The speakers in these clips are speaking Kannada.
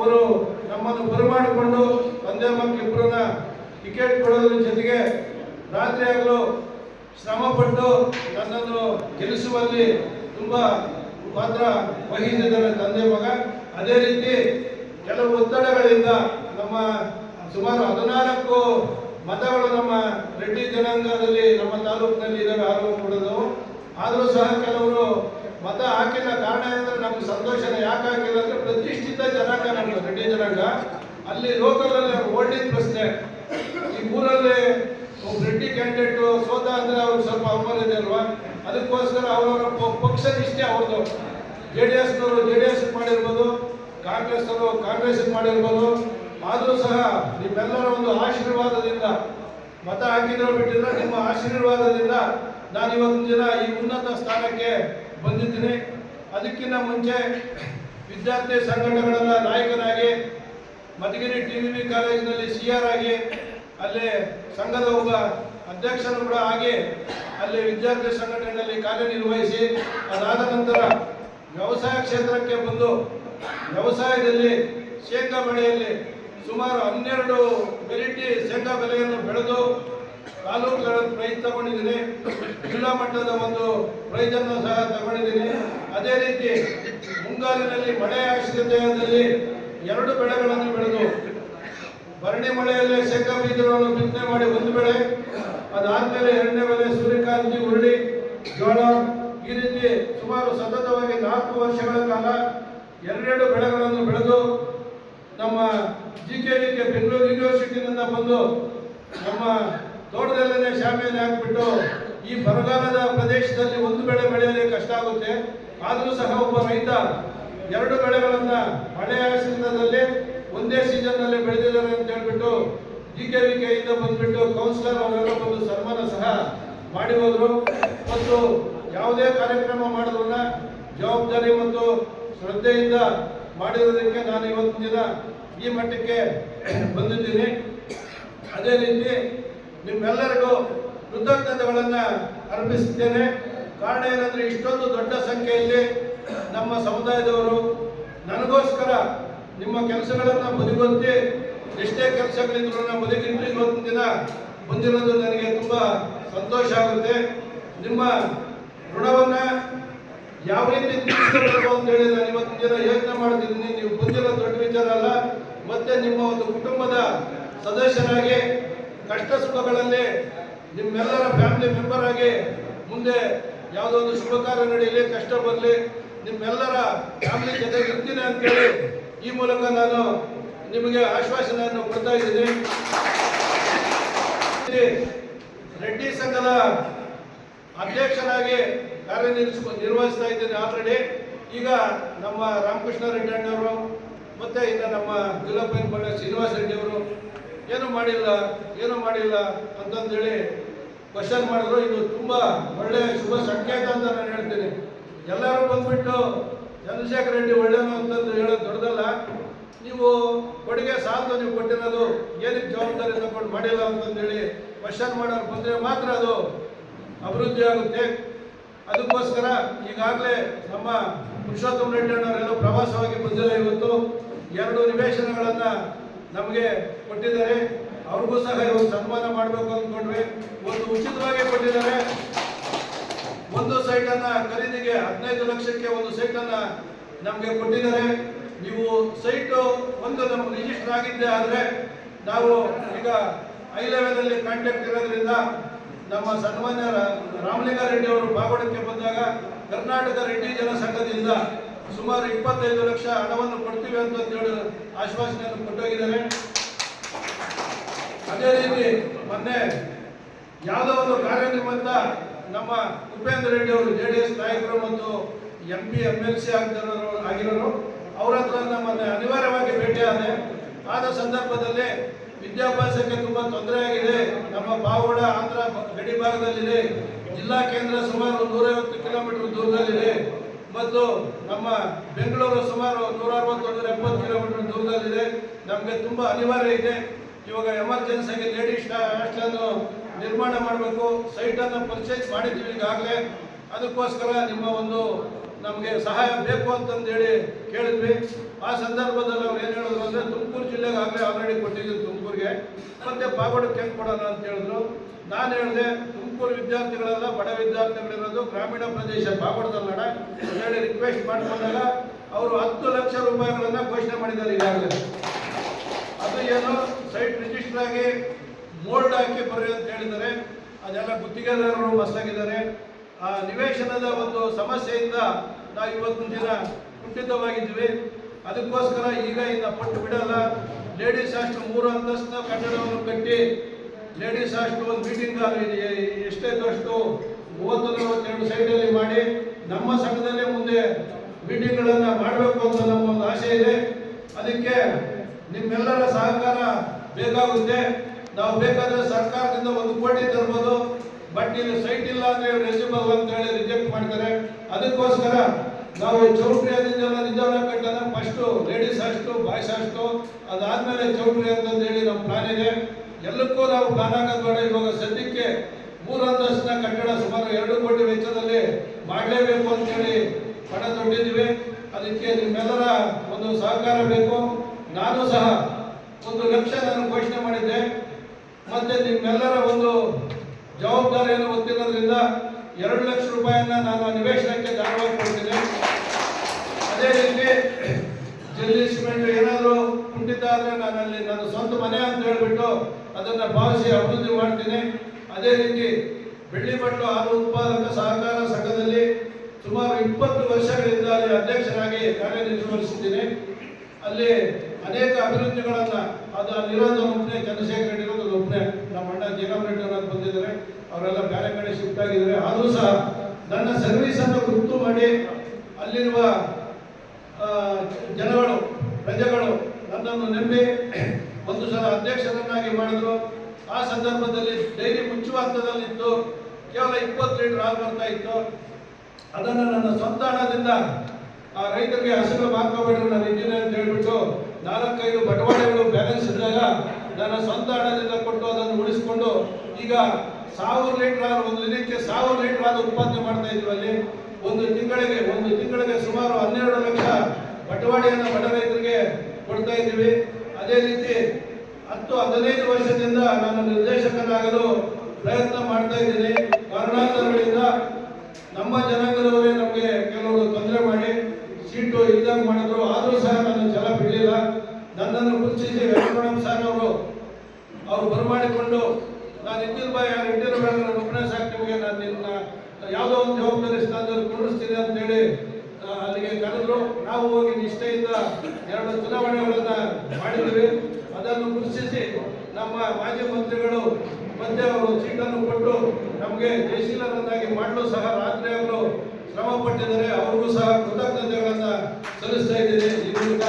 ಅವರು ನಮ್ಮನ್ನು ಬರಮಾಡಿಕೊಂಡು ತಂದೆ ಮಕ್ಕಳಿಬ್ಬರನ್ನ ಟಿಕೆಟ್ ಕೊಡೋದ್ರ ಜೊತೆಗೆ ರಾತ್ರಿ ಆಗಲು ಶ್ರಮಪಟ್ಟು ನನ್ನನ್ನು ಗೆಲ್ಲಿಸುವಲ್ಲಿ ತುಂಬ ಪಾತ್ರ ವಹಿಸಿದ್ದಾರೆ ತಂದೆ ಮಗ. ಅದೇ ರೀತಿ ಕೆಲವು ಒತ್ತಡಗಳಿಂದ ನಮ್ಮ ಸುಮಾರು ಹದಿನಾಲ್ಕು ಮತಗಳು ನಮ್ಮ ರೆಡ್ಡಿ ಜನಾಂಗದಲ್ಲಿ ನಮ್ಮ ತಾಲೂಕಿನಲ್ಲಿ ಇದ್ದಾವೆ ಆರೋಪ ಆದರೂ ಸಹ ಕೆಲವರು ಮತ ಹಾಕಿಲ್ಲ ಕಾರಣ ಏನಂದ್ರೆ ನಮ್ಗೆ ಸಂತೋಷ ಯಾಕೆ ಹಾಕಿಲ್ಲ ಅಂದ್ರೆ ಪ್ರತಿಷ್ಠಿತ ಜನಾಂಗ ನಮ್ದು ರೆಡ್ಡಿ ಜನಾಂಗ. ಅಲ್ಲಿ ಲೋಕಲಲ್ಲಿ ಓಲ್ಡಿನ ಪ್ರಶ್ನೆ. ಈ ಊರಲ್ಲಿ ಒಬ್ಬ ರೆಡ್ಡಿ ಕ್ಯಾಂಡಿಡೇಟ್ ಸೋತ ಅಂದ್ರೆ ಅವ್ರಿಗೆ ಸ್ವಲ್ಪ ಅವಮಾನ ಇದೆ ಅಲ್ವಾ? ಅದಕ್ಕೋಸ್ಕರ ಅವರವರ ಪಕ್ಷ ನಿಷ್ಠೆ ಅವ್ರದ್ದು. ಜೆ ಡಿ ಎಸ್ನವರು ಜೆ ಡಿ ಎಸ್ ಮಾಡಿರ್ಬೋದು, ಕಾಂಗ್ರೆಸ್ ಅವರು ಕಾಂಗ್ರೆಸ್ ಮಾಡಿರ್ಬೋದು. ಆದರೂ ಸಹ ನಿಮ್ಮೆಲ್ಲರ ಒಂದು ಆಶೀರ್ವಾದದಿಂದ ಮತ ಹಾಕಿದ್ರು ಬಿಟ್ಟಿದ್ರೆ ನಿಮ್ಮ ಆಶೀರ್ವಾದದಿಂದ ನಾನು ಇವತ್ತಿನ ದಿನ ಈ ಉನ್ನತ ಸ್ಥಾನಕ್ಕೆ ಬಂದಿದ್ದೀನಿ. ಅದಕ್ಕಿಂತ ಮುಂಚೆ ವಿದ್ಯಾರ್ಥಿ ಸಂಘಟನೆಗಳ ನಾಯಕನಾಗಿ ಮಧುಗಿರಿ ಟಿ ವಿ ವಿ ಕಾಲೇಜಿನಲ್ಲಿ ಸಿ ಆರ್ ಆಗಿ ಅಲ್ಲಿ ಸಂಘದ ಒಬ್ಬ ಅಧ್ಯಕ್ಷರು ಕೂಡ ಆಗಿ ಅಲ್ಲಿ ವಿದ್ಯಾರ್ಥಿ ಸಂಘಟನೆಯಲ್ಲಿ ಕಾರ್ಯನಿರ್ವಹಿಸಿ, ಅದಾದ ನಂತರ ವ್ಯವಸಾಯ ಕ್ಷೇತ್ರಕ್ಕೆ ಬಂದು ವ್ಯವಸಾಯದಲ್ಲಿ ಶೇಂಗಾ ಬೆಳೆಯಲ್ಲಿ ಸುಮಾರು ಹನ್ನೆರಡು ವೆರೈಟಿ ಶೇಂಗಾ ಬೆಲೆಯನ್ನು ಬೆಳೆದು ತಾಲೂಕುಗಳಲ್ಲಿ ಪ್ರೈಸ್ ತಗೊಂಡಿದ್ದೀನಿ. ಜಿಲ್ಲಾ ಮಟ್ಟದ ಒಂದು ಪ್ರೈಸನ್ನು ಸಹ ತಗೊಂಡಿದ್ದೀನಿ. ಅದೇ ರೀತಿ ಮುಂಗಾರಿನಲ್ಲಿ ಮಳೆ ಆಶ್ರಿತದಲ್ಲಿ ಎರಡು ಬೆಳೆಗಳನ್ನು ಬೆಳೆದು ಭರಣಿ ಮಳೆಯಲ್ಲೇ ಶೇಂಗಾ ಬೀಜಗಳನ್ನು ಬಿತ್ತನೆ ಮಾಡಿ ಒಂದು ಬೆಳೆ ಅದಾದ್ಮೇಲೆ ಎರಡನೇ ಬೆಳೆ ಸೂರ್ಯಕಾಂತಿ ಹುರುಳಿ ಜೋಳ ಈ ರೀತಿ ಸುಮಾರು ಸತತವಾಗಿ ನಾಲ್ಕು ವರ್ಷಗಳ ಕಾಲ ಎರಡೆರಡು ಬೆಳೆಗಳನ್ನು ಬೆಳೆದು ನಮ್ಮ G K D K Bengaluru ಯೂನಿವರ್ಸಿಟಿನಿಂದ ಬಂದು ನಮ್ಮ ತೋಟದಲ್ಲೇ ಶಾಮಿಯಲ್ಲಿ ಹಾಕ್ಬಿಟ್ಟು ಈ ಬರಗಾಲದ ಪ್ರದೇಶದಲ್ಲಿ ಒಂದು ಬೆಳೆ ಬೆಳೆಯಲು ಕಷ್ಟ ಆಗುತ್ತೆ. ಆದರೂ ಸಹ ಒಬ್ಬ ರೈತ ಎರಡು ಬೆಳೆಗಳನ್ನ ಮಳೆ ಆಶ್ರಿತದಲ್ಲಿ ಒಂದೇ ಸೀಸನ್ನಲ್ಲಿ ಬೆಳೆದಿದ್ದಾರೆ ಅಂತ ಹೇಳ್ಬಿಟ್ಟು ಜಿ ಕೆ ವಿ ಕೆಯಿಂದ ಬಂದ್ಬಿಟ್ಟು ಕೌನ್ಸಿಲರ್ ಅವರೆಲ್ಲ ಒಂದು ಸನ್ಮಾನ ಸಹ ಮಾಡಿ ಹೋದ್ರು. ಮತ್ತು ಯಾವುದೇ ಕಾರ್ಯಕ್ರಮ ಮಾಡಿದ್ರು ಜವಾಬ್ದಾರಿ ಮತ್ತು ಶ್ರದ್ಧೆಯಿಂದ ಮಾಡಿರೋದಕ್ಕೆ ನಾನು ಇವತ್ತಿನ ದಿನ ಈ ಮಟ್ಟಕ್ಕೆ ಬಂದಿದ್ದೀನಿ. ಅದೇ ರೀತಿ ನಿಮ್ಮೆಲ್ಲರಿಗೂ ಕೃತಜ್ಞತೆಗಳನ್ನ ಅರ್ಪಿಸುತ್ತೇನೆ. ಕಾರಣ ಏನಂದ್ರೆ ಇಷ್ಟೊಂದು ದೊಡ್ಡ ಸಂಖ್ಯೆಯಲ್ಲಿ ನಮ್ಮ ಸಮುದಾಯದವರು ನನಗೋಸ್ಕರ ನಿಮ್ಮ ಕೆಲಸಗಳನ್ನ ಬದುಕೊತ್ತಿ ಎಷ್ಟೇ ಕೆಲಸಗಳಿದ್ರು ನಮ್ಮ ಬದಿಗಿಟ್ಟು ಇವತ್ತಿನ ದಿನ ಬಂದಿರೋದು ನನಗೆ ತುಂಬಾ ಸಂತೋಷ ಆಗುತ್ತೆ. ನಿಮ್ಮ ಋಣವನ್ನ ಯಾವ ರೀತಿ ತೀರಿಸಬೇಕು ಅಂತ ಹೇಳಿ ನಾನು ಇವತ್ತಿನ ದಿನ ಯೋಚನೆ ಮಾಡ್ತಿದ್ದೀನಿ. ನೀವು ಬಂದಿರೋ ದೊಡ್ಡ ವಿಚಾರ ಅಲ್ಲ, ಮತ್ತೆ ನಿಮ್ಮ ಒಂದು ಕುಟುಂಬದ ಸದಸ್ಯರಾಗಿ ಕಷ್ಟ ಸುಖಗಳಲ್ಲಿ ನಿಮ್ಮೆಲ್ಲರ ಫ್ಯಾಮಿಲಿ ಮೆಂಬರ್ ಆಗಿ ಮುಂದೆ ಯಾವುದೋ ಒಂದು ಶುಭ ಕಾರ್ಯ ನಡೆಯಲಿ, ಕಷ್ಟ ಬರಲಿ, ನಿಮ್ಮೆಲ್ಲರ ಫ್ಯಾಮಿಲಿ ಜೊತೆಗೆ ಇರ್ತೀನಿ ಅಂತೇಳಿ ಈ ಮೂಲಕ ನಾನು ನಿಮಗೆ ಆಶ್ವಾಸನೆಯನ್ನು ಕೊಡ್ತಾ ಇದ್ದೀನಿ. ರೆಡ್ಡಿ ಸಂಘದ ಅಧ್ಯಕ್ಷರಾಗಿ ಕಾರ್ಯನಿರ್ವಹಿಸಿಕೊ, ನಿರ್ವಹಿಸ್ತಾ ಇದ್ದೀನಿ ಆಲ್ರೆಡಿ ಈಗ ನಮ್ಮ ರಾಮಕೃಷ್ಣ ರೆಡ್ಡಿ ಅಣ್ಣವರು, ಮತ್ತೆ ಇನ್ನು ನಮ್ಮ ಜಿಲ್ಲಾ ಬಣ್ಣ ಶ್ರೀನಿವಾಸ ರೆಡ್ಡಿ ಅವರು ಏನು ಮಾಡಿಲ್ಲ ಏನು ಮಾಡಿಲ್ಲ ಅಂತಂದೇಳಿ ಕ್ವಶನ್ ಮಾಡಿದ್ರು. ಇದು ತುಂಬ ಒಳ್ಳೆಯ ಶುಭ ಸಂಕೇತ ಅಂತ ನಾನು ಹೇಳ್ತೀನಿ. ಎಲ್ಲರೂ ಬಂದ್ಬಿಟ್ಟು ಚಂದ್ರಶೇಖರ್ ರೆಡ್ಡಿ ಒಳ್ಳೆಯನು ಅಂತಂದು ಹೇಳೋದು ದೊಡ್ಡದಲ್ಲ. ನೀವು ಕೊಡುಗೆ ಸಾಲದು ನೀವು ಕೊಟ್ಟಿರೋದು ಏನಕ್ಕೆ ಜವಾಬ್ದಾರಿ ತಗೊಂಡು ಮಾಡಿಲ್ಲ ಅಂತಂದೇಳಿ ಕ್ವಶನ್ ಮಾಡೋರು ಬಂದರೆ ಮಾತ್ರ ಅದು ಅಭಿವೃದ್ಧಿ ಆಗುತ್ತೆ. ಅದಕ್ಕೋಸ್ಕರ ಈಗಾಗಲೇ ನಮ್ಮ ಪುರುಷೋತ್ತಮ ರೆಡ್ಡಿ ಅಣ್ಣವರೆಲ್ಲ ಪ್ರವಾಸವಾಗಿ ಬಂದಿಲ್ಲ ಇವತ್ತು. ಎರಡು ನಿವೇಶನಗಳನ್ನ ನಮಗೆ ಕೊಟ್ಟಿದ್ದಾರೆ. ಅವ್ರಿಗೂ ಸಹ ಇವತ್ತು ಸನ್ಮಾನ ಮಾಡಬೇಕು ಅಂದ್ಕೊಂಡ್ವಿ ಒಂದು ಉಚಿತವಾಗಿ ಕೊಟ್ಟಿದ್ದಾರೆ. ಒಂದು ಸೈಟನ್ನು ಖರೀದಿಗೆ ಹದಿನೈದು ಲಕ್ಷಕ್ಕೆ ಒಂದು ಸೈಟನ್ನು ನಮಗೆ ಕೊಟ್ಟಿದ್ದಾರೆ. ನೀವು ಸೈಟು ಒಂದು ನಮ್ಗೆ ರಿಜಿಸ್ಟರ್ ಆಗಿದ್ದೆ ಆದರೆ ನಾವು ಈಗ ಐ ಲೆವೆಲಲ್ಲಿ ಕಾಂಟ್ಯಾಕ್ಟ್ ಇರೋದ್ರಿಂದ ನಮ್ಮ ಸನ್ಮಾನ್ಯ ರಾಮಲಿಂಗಾರೆಡ್ಡಿ ಅವರು ಬಾಗೋಡಕ್ಕೆ ಬಂದಾಗ ಕರ್ನಾಟಕ ರೆಡ್ಡಿ ಜನ ಸಂಘದಿಂದ ಸುಮಾರು ಇಪ್ಪತ್ತೈದು ಲಕ್ಷ ಹಣವನ್ನು ಕೊಡ್ತೀವಿ ಅಂತ ಹೇಳಿ ಆಶ್ವಾಸನೆಯನ್ನು ಕೊಟ್ಟೋಗಿದ್ದಾರೆ. ಅದೇ ರೀತಿ ಮೊನ್ನೆ ಯಾವುದೋ ಒಂದು ಕಾರ್ಯನಿಮಿತ್ತ ನಮ್ಮ ಉಪೇಂದ್ರ ರೆಡ್ಡಿ ಅವರು ಜೆ ಡಿ ಎಸ್ ನಾಯಕರು ಮತ್ತು M P M L C ಆಗಿರೋರು ಆಗಿರೋರು, ಅವರ ಹತ್ರ ನಮ್ಮನ್ನು ಅನಿವಾರ್ಯವಾಗಿ ಭೇಟಿಯಾದೆ ಆದ. ಸಂದರ್ಭದಲ್ಲಿ ವಿದ್ಯಾಭ್ಯಾಸಕ್ಕೆ ತುಂಬ ತೊಂದರೆ ಆಗಿದೆ. ನಮ್ಮ ಬಾವುಡ ಆಂಧ್ರ ಗಡಿ ಭಾಗದಲ್ಲಿದೆ ಜಿಲ್ಲಾ ಕೇಂದ್ರ ಸುಮಾರು ನೂರೈವತ್ತು ಕಿಲೋಮೀಟರ್ ದೂರದಲ್ಲಿದೆ. ಮತ್ತು ನಮ್ಮ ಬೆಂಗಳೂರು ಸುಮಾರು ನೂರ ಅರವತ್ತೊಂದು ಎಪ್ಪತ್ತು ಕಿಲೋಮೀಟರ್ ದೂರದಲ್ಲಿದೆ. ನಮಗೆ ತುಂಬ ಅನಿವಾರ್ಯ ಇದೆ. ಇವಾಗ ಎಮರ್ಜೆನ್ಸಿಗೆ ಲೇಡೀಸ್ ಹಾಸ್ಟೆಲನ್ನು ನಿರ್ಮಾಣ ಮಾಡಬೇಕು. ಸೈಟನ್ನು ಪರ್ಚೇಸ್ ಮಾಡಿದ್ದೀವಿ ಈಗಾಗಲೇ. ಅದಕ್ಕೋಸ್ಕರ ನಿಮ್ಮ ಒಂದು ನಮಗೆ ಸಹಾಯ ಬೇಕು ಅಂತಂದೇಳಿ ಕೇಳಿದ್ವಿ. ಆ ಸಂದರ್ಭದಲ್ಲಿ ಅವ್ರು ಏನು ಹೇಳಿದ್ರು ಅಂದರೆ, ತುಮಕೂರು ಜಿಲ್ಲೆಗೆ ಆಗಲೇ ಆಲ್ರೆಡಿ ಕೊಟ್ಟಿದ್ದೀವಿ ತುಮಕೂರಿಗೆ. ಮತ್ತೆ ಪಾಗೋಡಕ್ಕೆ ಹೆಂಗೆ ಕೊಡೋಣ ಅಂತ ಹೇಳಿದ್ರು. ನಾನು ಹೇಳಿದೆ ತುಮಕೂರು ವಿದ್ಯಾರ್ಥಿಗಳೆಲ್ಲ, ಬಡ ವಿದ್ಯಾರ್ಥಿಗಳಿರೋದು ಗ್ರಾಮೀಣ ಪ್ರದೇಶ ಬಾಗೋಡದಲ್ಲಡ ಹೇಳಿ ರಿಕ್ವೆಸ್ಟ್ ಮಾಡಿಕೊಂಡಾಗ ಅವರು ಹತ್ತು ಲಕ್ಷ ರೂಪಾಯಿಗಳನ್ನ ಘೋಷಣೆ ಮಾಡಿದ್ದಾರೆ ಈಗಾಗಲೇ. ಅದು ಏನು? ಸೈಟ್ ರಿಜಿಸ್ಟರ್ ಆಗಿ ಮೋಲ್ಡ್ ಹಾಕಿ ಬರ್ರಿ ಅಂತ ಹೇಳಿದ್ದಾರೆ. ಅದೆಲ್ಲ ಗುತ್ತಿಗೆದಾರರು ಮಸ್ತಾಗಿದ್ದಾರೆ ಆ ನಿವೇಶನದ ಒಂದು ಸಮಸ್ಯೆಯಿಂದ ನಾವು ಇವತ್ತಿನ ದಿನ ಕುಂಠಿತವಾಗಿದ್ದೀವಿ. ಅದಕ್ಕೋಸ್ಕರ ಈಗ ಇನ್ನ ಪಟ್ಟು ಬಿಡಲ್ಲ. ಲೇಡೀಸ್ ಅಷ್ಟು ಮೂರು ಅಂತಸ್ತ ಕಟ್ಟಡವನ್ನು ಕಟ್ಟಿ ಲೇಡೀಸ್ ಅಷ್ಟು ಒಂದು ಮೀಟಿಂಗ್ ಎಷ್ಟೇ ಅಷ್ಟು ಮೂವತ್ತು ನಲವತ್ತೆರಡು ಸೈಟಲ್ಲಿ ಮಾಡಿ ನಮ್ಮ ಸಂಘದಲ್ಲೇ ಮುಂದೆ ಮೀಟಿಂಗ್ಗಳನ್ನು ಮಾಡಬೇಕು ಅಂತ ನಮ್ಮ ಒಂದು ಆಸೆ ಇದೆ. ಅದಕ್ಕೆ ನಿಮ್ಮೆಲ್ಲರ ಸಹಕಾರ ಬೇಕಾಗುತ್ತೆ. ನಾವು ಬೇಕಾದರೆ ಸರ್ಕಾರದಿಂದ ಒಂದು ಕೋಟಿ ತರ್ಬೋದು. ಬಟ್ ಇಲ್ಲಿ ಸೈಟ್ ಇಲ್ಲ ಅಂದರೆ ರೆಸಿಬಲ್ ಅಂತ ಹೇಳಿ ರಿಜೆಕ್ಟ್ ಮಾಡ್ತಾರೆ. ಅದಕ್ಕೋಸ್ಕರ ನಾವು ಚೌಟ್ರಿ ಅದನ್ನೆಲ್ಲ ನಿಜವನ್ನ ಕಟ್ಟೋಣ. ಫಸ್ಟು ಲೇಡೀಸ್ ಅಷ್ಟು ಬಾಯ್ಸ್ ಅಷ್ಟು, ಅದಾದಮೇಲೆ ಚೌಟ್ರಿ ಅಂತಂದು ಹೇಳಿ ನಮ್ಮ ಪ್ಲಾನ್ ಇದೆ. ಎಲ್ಲಕ್ಕೂ ನಾವು ಹಾಕೋದು ಇವಾಗ ಸದ್ಯಕ್ಕೆ ಮೂರು ಅಂತಸ್ತಿನ ಕಟ್ಟಡ ಸುಮಾರು ಎರಡು ಕೋಟಿ ವೆಚ್ಚದಲ್ಲಿ ಮಾಡಲೇಬೇಕು ಅಂತೇಳಿ ಪಣ ತೊಟ್ಟಿದ್ದೀವಿ. ಅದಕ್ಕೆ ನಿಮ್ಮೆಲ್ಲರ ಒಂದು ಸಹಕಾರ ಬೇಕು. ನಾನು ಸಹ ಒಂದು ಲಕ್ಷ ನಾನು ಘೋಷಣೆ ಮಾಡಿದ್ದೆ. ಮತ್ತೆ ನಿಮ್ಮೆಲ್ಲರ ಒಂದು ಜವಾಬ್ದಾರಿಯನ್ನು ಹೊತ್ತಿರೋದ್ರಿಂದ ಎರಡು ಲಕ್ಷ ರೂಪಾಯಿಯನ್ನು ನಾನು ನಿವೇಶನಕ್ಕೆ ದಾನವಾಗಿ ಕೊಡ್ತೀನಿ. ಅದೇ ರೀತಿ ಜಲ್ಲಿ ಸಿಮೆಂಟ್ ಏನಾದರೂ ಕುಂಠಿತ ಆದರೆ ನಾನು ಅಲ್ಲಿ ನನ್ನ ಸ್ವಂತ ಮನೆ ಅಂತ ಹೇಳ್ಬಿಟ್ಟು ಅದನ್ನ ಭಾವಿಸಿ ಅಭಿವೃದ್ಧಿ ಮಾಡ್ತೀನಿ. ಅದೇ ರೀತಿ ಬೆಳ್ಳಿ ಮಟ್ಟು ಹಾಲು ಉತ್ಪಾದಕ ಸಹಕಾರ ಸಂಘದಲ್ಲಿ ಸುಮಾರು ಇಪ್ಪತ್ತು ವರ್ಷಗಳಿಂದ ಅಲ್ಲಿ ಅಧ್ಯಕ್ಷರಾಗಿ ಕಾರ್ಯನಿರ್ವಹಿಸಿದ್ದೀನಿ ಅಲ್ಲಿ ಅನೇಕ ಅಭಿವೃದ್ಧಿಗಳನ್ನು ಅದು ಅಲ್ಲಿರೋದು ಒಬ್ಬನೇ ಚಂದ್ರಶೇಖರ್ ರೆಡ್ಡಿ ಇರೋದು ಒಬ್ಬನೇ ನಮ್ಮ ಅಣ್ಣ ಜೀರಾಮ್ ರೆಡ್ಡಿ ಬಂದಿದ್ದಾರೆ. ಅವರೆಲ್ಲ ಬೇರೆ ಕಡೆ ಶಿಫ್ಟ್ ಆಗಿದ್ದಾರೆ. ಆದರೂ ಸಹ ನನ್ನ ಸರ್ವಿಸನ್ನು ಗುರುತು ಮಾಡಿ ಅಲ್ಲಿರುವ ಜನಗಳು, ಪ್ರಜೆಗಳು ನನ್ನನ್ನು ನಂಬಿ ಒಂದು ಸಲ ಅಧ್ಯಕ್ಷರನ್ನಾಗಿ ಮಾಡಿದ್ರು. ಆ ಸಂದರ್ಭದಲ್ಲಿ ಡೈರಿ ಮುಚ್ಚುವ ಹಂತದಲ್ಲಿತ್ತು ಕೇವಲ ಇಪ್ಪತ್ತು ಲೀಟರ್ ಹಾಲು ಬರ್ತಾ ಇತ್ತು. ಅದನ್ನು ನನ್ನ ಸ್ವಂತ ಹಣದಿಂದ ಆ ರೈತರಿಗೆ ಹಸುಗಳು ಹಾಕೋಬೇಡ್ರಿ ನಾನು ಇಂಜಿನಿಯರ್ ಅಂತ ಹೇಳ್ಬಿಟ್ಟು ನಾಲ್ಕೈದು ಬಟವಾಡೆಗಳು ಬ್ಯಾಲೆನ್ಸ್ ಇದ್ದಾಗ ನನ್ನ ಸ್ವಂತ ಹಣದಿಂದ ಕೊಟ್ಟು ಅದನ್ನು ಉಳಿಸಿಕೊಂಡು ಈಗ ಸಾವಿರ ಲೀಟರ್ ಹಾಲು, ಒಂದು ದಿನಕ್ಕೆ ಸಾವಿರ ಲೀಟರ್ ಹಾಲು ಉತ್ಪಾದನೆ ಮಾಡ್ತಾ ಇದ್ವಿ ಅಲ್ಲಿ. ಒಂದು ತಿಂಗಳಿಗೆ ಒಂದು ತಿಂಗಳಿಗೆ ಸುಮಾರು ಹನ್ನೆರಡು ಲಕ್ಷ ಬಟವಾಡೆಯನ್ನು ಬಡ ರೈತರಿಗೆ ಕೊಡ್ತಾ ಇದ್ದೀವಿ. ಅದೇ ರೀತಿ ಹತ್ತು ಹದಿನೈದು ವರ್ಷದಿಂದ ನಾನು ನಿರ್ದೇಶಕನಾಗಲು ಪ್ರಯತ್ನ ಮಾಡ್ತಾ ಇದ್ದೀನಿ. ಕಾರಣಾಂತರಗಳಿಂದ ನಮ್ಮ ಜನಾಂಗದವರೇ ನಮಗೆ ಕೆಲವರು ತೊಂದರೆ ಮಾಡಿ ಸೀಟು ಇಲ್ದಂಗೆ ಮಾಡಿದ್ರು. ಆದರೂ ಸಹ ನಾನು ಜಲ ಬಿಡಲಿಲ್ಲ. ನನ್ನನ್ನು ಗುರುತಿಸಿ ವೆಂಕಟರಮಣ ಸರ್ ಅವರು ಅವರು ಬರಮಾಡಿಕೊಂಡು ನಾನು ಇದ್ದಿಲ್ ಬಾಯ್ ಬೇಡ ನಾನು ಒಬ್ಬನೇ ಸಾಕು, ನಿಮಗೆ ನಾನು ನಿನ್ನ ಯಾವುದೋ ಒಂದು ಜವಾಬ್ದಾರಿ ಸ್ಥಾನದಲ್ಲಿ ಕುಂಡಿಸ್ತೀನಿ ಅಂತೇಳಿ ಅಲ್ಲಿಗೆ ಕರೆದ್ರು. ನಾವು ಹೋಗಿ ನಿಷ್ಠೆಯಿಂದ ಎರಡು ಚುನಾವಣೆಗಳನ್ನ ಅದನ್ನು ಗುರುತಿಸಿ ನಮ್ಮ ಮಾಜಿ ಮಂತ್ರಿಗಳು ಮತ್ತೆ ಅವರು ಸೀಟನ್ನು ಕೊಟ್ಟು ನಮಗೆ ಜಯಶೀಲರನ್ನಾಗಿ ಮಾಡಲು ಸಹ ರಾತ್ರಿ ಅವರು ಶ್ರಮ ಪಟ್ಟಿದ್ದಾರೆ. ಅವ್ರಿಗೂ ಸಹ ಕೃತಜ್ಞತೆಗಳನ್ನು ಸಲ್ಲಿಸ್ತಾ ಇದ್ದೀನಿ. ಈ ಮೂಲಕ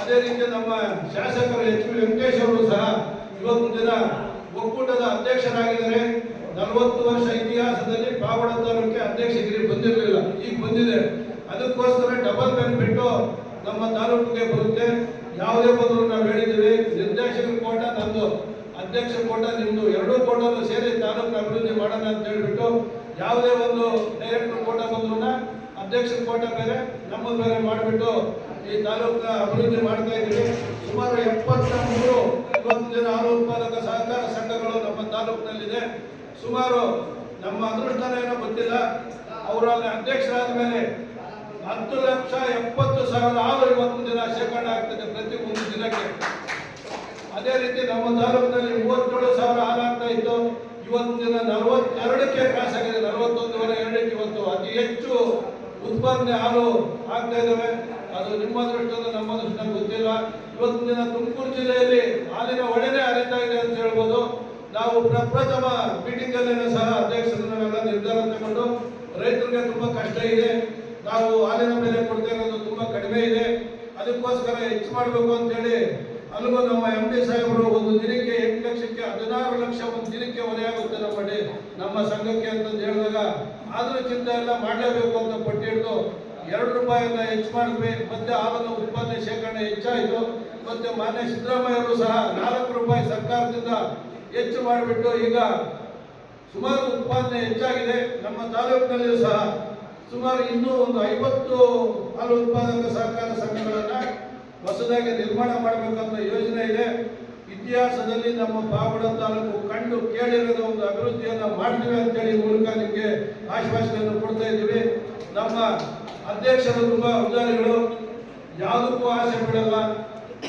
ಅದೇ ರೀತಿ ನಮ್ಮ ಶಾಸಕರು ಎಚ್ ಪಿ ವೆಂಕಟೇಶ್ ಅವರು ಸಹ ಇವತ್ತು ದಿನ ಒಕ್ಕೂಟದ ಅಧ್ಯಕ್ಷರಾಗಿದ್ದಾರೆ. ನಲವತ್ತು ವರ್ಷ ಇತಿಹಾಸದಲ್ಲಿ ಪಾವಡ ತಾಲೂಕಿಗೆ ಅಧ್ಯಕ್ಷಗಿರಿ ಬಂದಿರಲಿಲ್ಲ. ಈಗ ಬಂದಿದೆ. ಅದಕ್ಕೋಸ್ಕರ ಡಬಲ್ ಬೆನಿಫಿಟ್ ನಮ್ಮ ತಾಲೂಕಿಗೆ ಬರುತ್ತೆ. ಯಾವುದೇ ಬಂದರೂ ನಾವು ಹೇಳಿದ್ದೀವಿ ನಿರ್ದೇಶಕ ಕೋಟ ನಂದು ಅಧ್ಯಕ್ಷ ಕೋಟ ನಿಮ್ಮದು ಎರಡೂ ಕೋಟನ್ನು ಸೇರಿ ತಾಲೂಕು ಅಭಿವೃದ್ಧಿ ಮಾಡೋಣ ಅಂತ ಹೇಳಿಬಿಟ್ಟು ಯಾವುದೇ ಒಂದು ಡೈರೆಕ್ಟರ್ ಕೋಟ ಬಂದ್ರು ಅಧ್ಯಕ್ಷರ ಕೋಟ ಬೇರೆ ನಮ್ಮದು ಬೇರೆ ಮಾಡಿಬಿಟ್ಟು ಈ ತಾಲೂಕು ಅಭಿವೃದ್ಧಿ ಮಾಡ್ತಾ ಇದ್ದೀವಿ. ಸುಮಾರು ಎಪ್ಪತ್ತ ಮೂರು ಇಪ್ಪತ್ತು ಜನ ಹಾಲು ಉತ್ಪಾದಕ ಸಹಕಾರ ಸಂಘಗಳು ನಮ್ಮ ತಾಲೂಕಿನಲ್ಲಿದೆ. ಸುಮಾರು ನಮ್ಮ ಅದೃಷ್ಟನೇನೋ ಗೊತ್ತಿಲ್ಲ. ಅವರಲ್ಲಿ ಅಧ್ಯಕ್ಷರಾದ ಮೇಲೆ ಹತ್ತು ಲಕ್ಷ ಎಪ್ಪತ್ತು ಸಾವಿರ ಹಾಲು ಇವತ್ತು ದಿನ ಶೇಖರಣೆ ಆಗ್ತದೆ ಪ್ರತಿ ಒಂದು ದಿನಕ್ಕೆ. ಅದೇ ರೀತಿ ನಮ್ಮ ತಾಲೂಕಿನಲ್ಲಿ ಮೂವತ್ತೇಳು ಸಾವಿರ ಹಾಲು ಆಗ್ತಾ ಇತ್ತು. ಇವತ್ತು ದಿನ ನಲವತ್ತೆರಡಕ್ಕೆ ಕ್ರಾಸ್ ಆಗಿದೆ ನಲವತ್ತೊಂದುವರೆ ಎರಡಕ್ಕೆ ಇವತ್ತು ಅತಿ ಹೆಚ್ಚು ಉತ್ಪಾದನೆ ಹಾಲು ಆಗ್ತಾ ಇದ್ದಾವೆ ಅದು ನಿಮ್ಮ ದೃಷ್ಟಿಯಿಂದ, ನಮ್ಮ ದೃಷ್ಟಿ ಗೊತ್ತಿಲ್ಲ. ಇವತ್ತು ದಿನ ತುಮಕೂರು ಜಿಲ್ಲೆಯಲ್ಲಿ ಹಾಲಿನ ಒಡೆನೆ ಹರಿತಾ ಇದೆ ಅಂತ ಹೇಳ್ಬೋದು. ನಾವು ಪ್ರಪ್ರಥಮ ಮೀಟಿಂಗ್ ಅಲ್ಲಿ ಸಹ ಅಧ್ಯಕ್ಷರನ್ನೆಲ್ಲ ನಿರ್ಧಾರ ತಗೊಂಡು ರೈತರಿಗೆ ತುಂಬಾ ಕಷ್ಟ ಇದೆ. ನಾವು ಹಾಲಿನ ಮೇಲೆ ಕೊಡ್ತಾ ಇರೋದು ತುಂಬಾ ಕಡಿಮೆ ಇದೆ. ಅದಕ್ಕೋಸ್ಕರ ಹೆಚ್ಚು ಮಾಡಬೇಕು ಅಂತ ಹೇಳಿ ಅಲ್ಲಿಗೂ ನಮ್ಮ ಎಂ ಡಿ ಸಾಹೇಬರು ಒಂದು ದಿನಕ್ಕೆ ಎಂಟು ಲಕ್ಷಕ್ಕೆ ಹದಿನಾರು ಲಕ್ಷ ಒಂದು ದಿನಕ್ಕೆ ಹೊರೆಯಾಗುತ್ತೆ ನಮ್ಮ ಡಿ ನಮ್ಮ ಸಂಘಕ್ಕೆ ಅಂತಂದು ಹೇಳಿದಾಗ ಆದ್ರೂ ಚಿಂತೆ ಎಲ್ಲ ಮಾಡಲೇಬೇಕು ಅಂತ ಪಟ್ಟಿ ಹಿಡಿದು ಎರಡು ರೂಪಾಯಿಯನ್ನ ಹೆಚ್ಚು ಮಾಡಬೇಕು ಮತ್ತೆ ಹಾಲನ್ನು ಉತ್ಪಾದನೆ ಶೇಖರಣೆ ಹೆಚ್ಚಾಯಿತು. ಮತ್ತೆ ಮಾನ್ಯ ಸಿದ್ದರಾಮಯ್ಯವರು ಸಹ ನಾಲ್ಕು ರೂಪಾಯಿ ಸರ್ಕಾರದಿಂದ ಹೆಚ್ಚು ಮಾಡಿಬಿಟ್ಟು ಈಗ ಸುಮಾರು ಉತ್ಪಾದನೆ ಹೆಚ್ಚಾಗಿದೆ. ನಮ್ಮ ತಾಲೂಕಿನಲ್ಲಿಯೂ ಸಹ ಸುಮಾರು ಇನ್ನೂ ಒಂದು ಐವತ್ತು ಹಾಲು ಉತ್ಪಾದಕ ಸಹಕಾರ ಸಂಘಗಳನ್ನು ಹೊಸದಾಗಿ ನಿರ್ಮಾಣ ಮಾಡಬೇಕಂತ ಯೋಜನೆ ಇದೆ. ಇತಿಹಾಸದಲ್ಲಿ ನಮ್ಮ ಪಾವಡ ತಾಲೂಕು ಕಂಡು ಕೇಳಿರದ ಒಂದು ಅಭಿವೃದ್ಧಿಯನ್ನು ಮಾಡ್ತೀವಿ ಅಂತೇಳಿ ಮೂಲಕ ನಿಮಗೆ ಆಶ್ವಾಸನೆಯನ್ನು ಕೊಡ್ತಾ ಇದ್ದೀವಿ. ನಮ್ಮ ಅಧ್ಯಕ್ಷರು ತುಂಬಾ ಉದಾರಿಗಳು ಯಾವುದಕ್ಕೂ ಆಸೆ ಬಿಡಲ್ಲ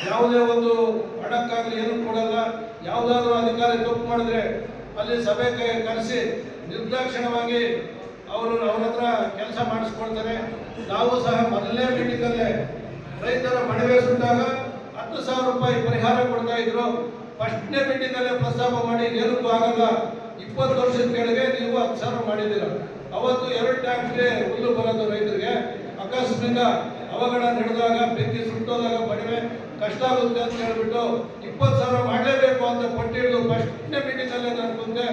ಯಾವುದೇ ಒಂದು ಹಣಕ್ಕಾಗಲಿ ಏನು ಕೊಡಲ್ಲ. ಯಾವುದಾದ್ರೂ ಅಧಿಕಾರಿ ತಪ್ಪು ಮಾಡಿದ್ರೆ ಅಲ್ಲಿ ಸಭೆ ಕರೆಸಿ ನಿರ್ದಾಕ್ಷಿಣ್ಯವಾಗಿ ಅವರು ಅವ್ರ ಹತ್ರ ಕೆಲಸ ಮಾಡಿಸ್ಕೊಳ್ತಾರೆ. ನಾವು ಸಹ ಮೊದಲನೇ ಮೀಟಿಂಗಲ್ಲೇ ರೈತರ ಮನವಿ ಸುಟ್ಟಾಗ ಹತ್ತು ಸಾವಿರ ರೂಪಾಯಿ ಪರಿಹಾರ ಕೊಡ್ತಾ ಇದ್ರು. ಫಸ್ಟ್ನೇ ಮೀಟಿಂಗಲ್ಲೇ ಪ್ರಸ್ತಾಪ ಮಾಡಿ ಏನಕ್ಕೂ ಆಗಲ್ಲ. ಇಪ್ಪತ್ತು ವರ್ಷದ ಕೆಳಗೆ ನೀವು ಹತ್ತು ಸಾವಿರ ಮಾಡಿದ್ದೀರ. ಅವತ್ತು ಎರಡು ಟ್ಯಾಕ್ಟ್ರಿ ಹುಲ್ಲು ಬರೋದು ರೈತರಿಗೆ ಅಕಸ್ಮಿಕ ಅವಘಡ ನಡೆದಾಗ, ಬೆಂಕಿ ಸುಟ್ಟೋದಾಗ ಬಡವೆ ಕಷ್ಟ ಆಗುತ್ತೆ ಅಂತ ಹೇಳ್ಬಿಟ್ಟು ಇಪ್ಪತ್ತು ಸಾವಿರ ಮಾಡಲೇಬೇಕು ಅಂತ ಪಟ್ಟಿ ಹಿಡಿದು ಫಸ್ಟ್ನೇ ಮೀಟಿಂಗಲ್ಲೇ ನಾನು ಕುಂತೆ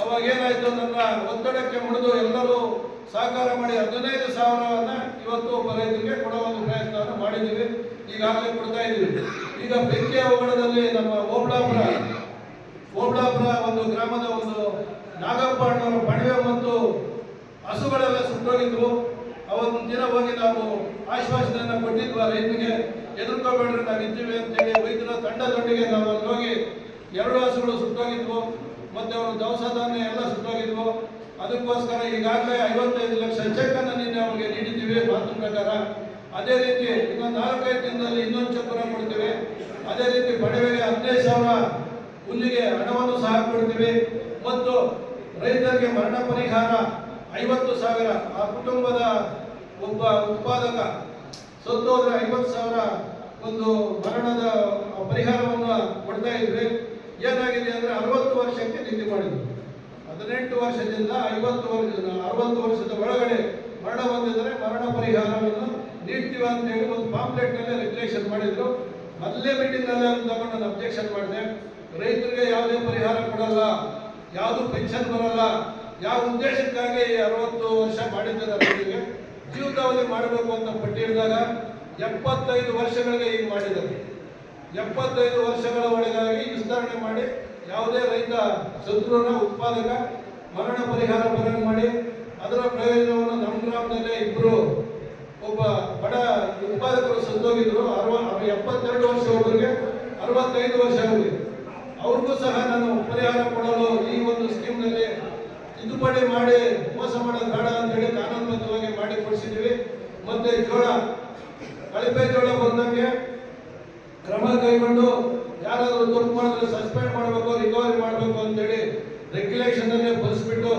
ಅವಾಗ ಏನಾಯ್ತು ನನ್ನ ಒತ್ತಡಕ್ಕೆ ಮುಡಿದು ಎಲ್ಲರೂ ಸಹಕಾರ ಮಾಡಿ ಹದಿನೈದು ಸಾವಿರವನ್ನ ಇವತ್ತು ಒಬ್ಬ ರೈತರಿಗೆ ಕೊಡೋ ಒಂದು ಪ್ರಯತ್ನವನ್ನು ಮಾಡಿದ್ದೀವಿ. ಈಗಾಗಲೇ ಕೊಡ್ತಾ ಇದ್ದೀವಿ. ಈಗ ಬೆಂಕಿ ಅವಘಡದಲ್ಲಿ ನಮ್ಮ ಓಬ್ಳಾಪುರ ಓಬ್ಳಾಪುರ ಒಂದು ಗ್ರಾಮದ ಒಂದು ನಾಗಪ್ಪ ಅಣ್ಣವರ ಪಣವೆ ಮತ್ತು ಹಸುಗಳೆಲ್ಲ ಸುಟ್ಟೋಗಿದ್ವು ಅವತ್ತು ದಿನ ಹೋಗಿ ನಾವು ಆಶ್ವಾಸನೆಯನ್ನು ಕೊಟ್ಟಿದ್ವು ಆ ರೈತನಿಗೆ ಎದುರ್ಕೋಬೇಡ್ರಿ ನಾವು ಇದ್ದೀವಿ ಅಂತೇಳಿ ವೈದ್ಯರ ತಂಡದೊಂದಿಗೆ ನಾವು ಅಲ್ಲಿ ಹೋಗಿ ಎರಡು ಹಸುಗಳು ಸುಟ್ಟೋಗಿದ್ವು. ಮತ್ತೆ ಅವರು ದವಸ ಧಾನ್ಯ ಎಲ್ಲ ಸುಟ್ಟೋಗಿದ್ವು. ಅದಕ್ಕೋಸ್ಕರ ಈಗಾಗಲೇ ಐವತ್ತೈದು ಲಕ್ಷ ಚೆಕ್ ಅನ್ನು ನಿನ್ನೆ ಅವರಿಗೆ ನೀಡಿದ್ದೀವಿ, ಮಾತು ಪ್ರಕಾರ. ಅದೇ ರೀತಿ ಇನ್ನೊಂದು ನಾಲ್ಕೈದು ದಿನದಲ್ಲಿ ಇನ್ನೊಂದು ಚೆಕ್ ಕೊಡ್ತೀವಿ. ಅದೇ ರೀತಿ ಬಡವೆಗೆ ಹದಿನೈದು ಸಾವಿರ ಹುಲ್ಲಿಗೆ ಹಣವನ್ನು ಸಹ ಕೊಡ್ತೀವಿ. ಮತ್ತು ರೈತರಿಗೆ ಮರಣ ಪರಿಹಾರ ಐವತ್ತು ಸಾವಿರ. ಆ ಕುಟುಂಬದ ಒಬ್ಬ ಉತ್ಪಾದಕ ಸತ್ತು ಹೋದ್ರೆ ಐವತ್ತು ಸಾವಿರ ಒಂದು ಮರಣದ ಪರಿಹಾರವನ್ನು ಕೊಡ್ತಾ ಇದ್ವಿ. ಏನಾಗಿದೆ ಅಂದ್ರೆ ಅರವತ್ತು ವರ್ಷಕ್ಕೆ ನಿಗದಿ ಮಾಡಿದ್ರು. ಹದಿನೆಂಟು ವರ್ಷದಿಂದ ಐವತ್ತು ವರ್ಷ ಅರವತ್ತು ವರ್ಷದ ಒಳಗಡೆ ಮರಣ ಹೊಂದಿದರೆ ಮರಣ ಪರಿಹಾರವನ್ನು ನೀಡ್ತೀವಿ ಅಂತ ಹೇಳಿ ಒಂದು ಪಾಂಪ್ಲೆಟ್ನಲ್ಲಿ ರೆಗ್ಯುಲೇಷನ್ ಮಾಡಿದ್ರು. ಮೊದಲೇ ಮೀಟಿಂಗ್ನಲ್ಲಿ ಅದನ್ನು ತಗೊಂಡು ನಾನು ಅಬ್ಜೆಕ್ಷನ್ ಮಾಡಿದೆ. ರೈತರಿಗೆ ಯಾವುದೇ ಪರಿಹಾರ ಕೊಡಲ್ಲ, ಯಾವುದು ಪೆನ್ಷನ್ ಬರಲ್ಲ, ಯಾವ ಉದ್ದೇಶಕ್ಕಾಗಿ ಅರವತ್ತು ವರ್ಷ ಮಾಡಿದ್ದಾರೆ ರೈತರಿಗೆ. ಜೀವಿತಾವಧಿ ಮಾಡಬೇಕು ಅಂತ ಪಟ್ಟಿ ಹಿಡಿದಾಗ ಎಪ್ಪತ್ತೈದು ವರ್ಷಗಳಿಗೆ ಈಗ ಮಾಡಿದ್ದಾರೆ. ಎಪ್ಪತ್ತೈದು ವರ್ಷಗಳ ಒಳಗಾಗಿ ವಿಸ್ತರಣೆ ಮಾಡಿ, ಯಾವುದೇ ರೈತ, ಶತ್ರುನ ಉತ್ಪಾದಕ ಮರಣ ಪರಿಹಾರ ಪರಣ ಮಾಡಿ, ಅದರ ಪ್ರಯೋಜನವನ್ನು ನಮ್ಮ ಗ್ರಾಮದಲ್ಲೇ ಇಬ್ಬರು ಒಬ್ಬ ಬಡ ಉತ್ಪಾದಕರು ಸತ್ತೋಗಿದ್ರು. ಅರವ ಎಪ್ಪತ್ತೆರಡು ವರ್ಷ ಒಬ್ಬರಿಗೆ, ಅರವತ್ತೈದು ವರ್ಷ ಅವರಿಗೆ. ಅವ್ರಿಗೂ ಸಹ ನಾನು ಪರಿಹಾರ ಕೊಡಲು ಈ ಒಂದು ಸ್ಕೀಮ್ನಲ್ಲಿ ತಿದ್ದುಪಡಿ ಮಾಡಿ, ಮೋಸ ಮಾಡೋದು ಬೇಡ ಅಂತ ಹೇಳಿ ಕಾನೂನುಬದ್ಧವಾಗಿ ಮಾಡಿ ಕೊಡಿಸಿದ್ದೀವಿ ಮತ್ತು ಜೋಳ, ಕಳಪೆ ಜೋಳ ಬಂದಂಗೆ ಕೈಗೊಂಡು ಯಾರಾದರೂ ತಪ್ಪು ಮಾಡಿದ್ರೆ ಸಸ್ಪೆಂಡ್ ಮಾಡಬೇಕು, ರಿಕವರಿ ಮಾಡಬೇಕು ಅಂತೇಳಿ ರೆಗ್ಯುಲೇಷನ್ ಬಳಸಿಬಿಟ್ಟು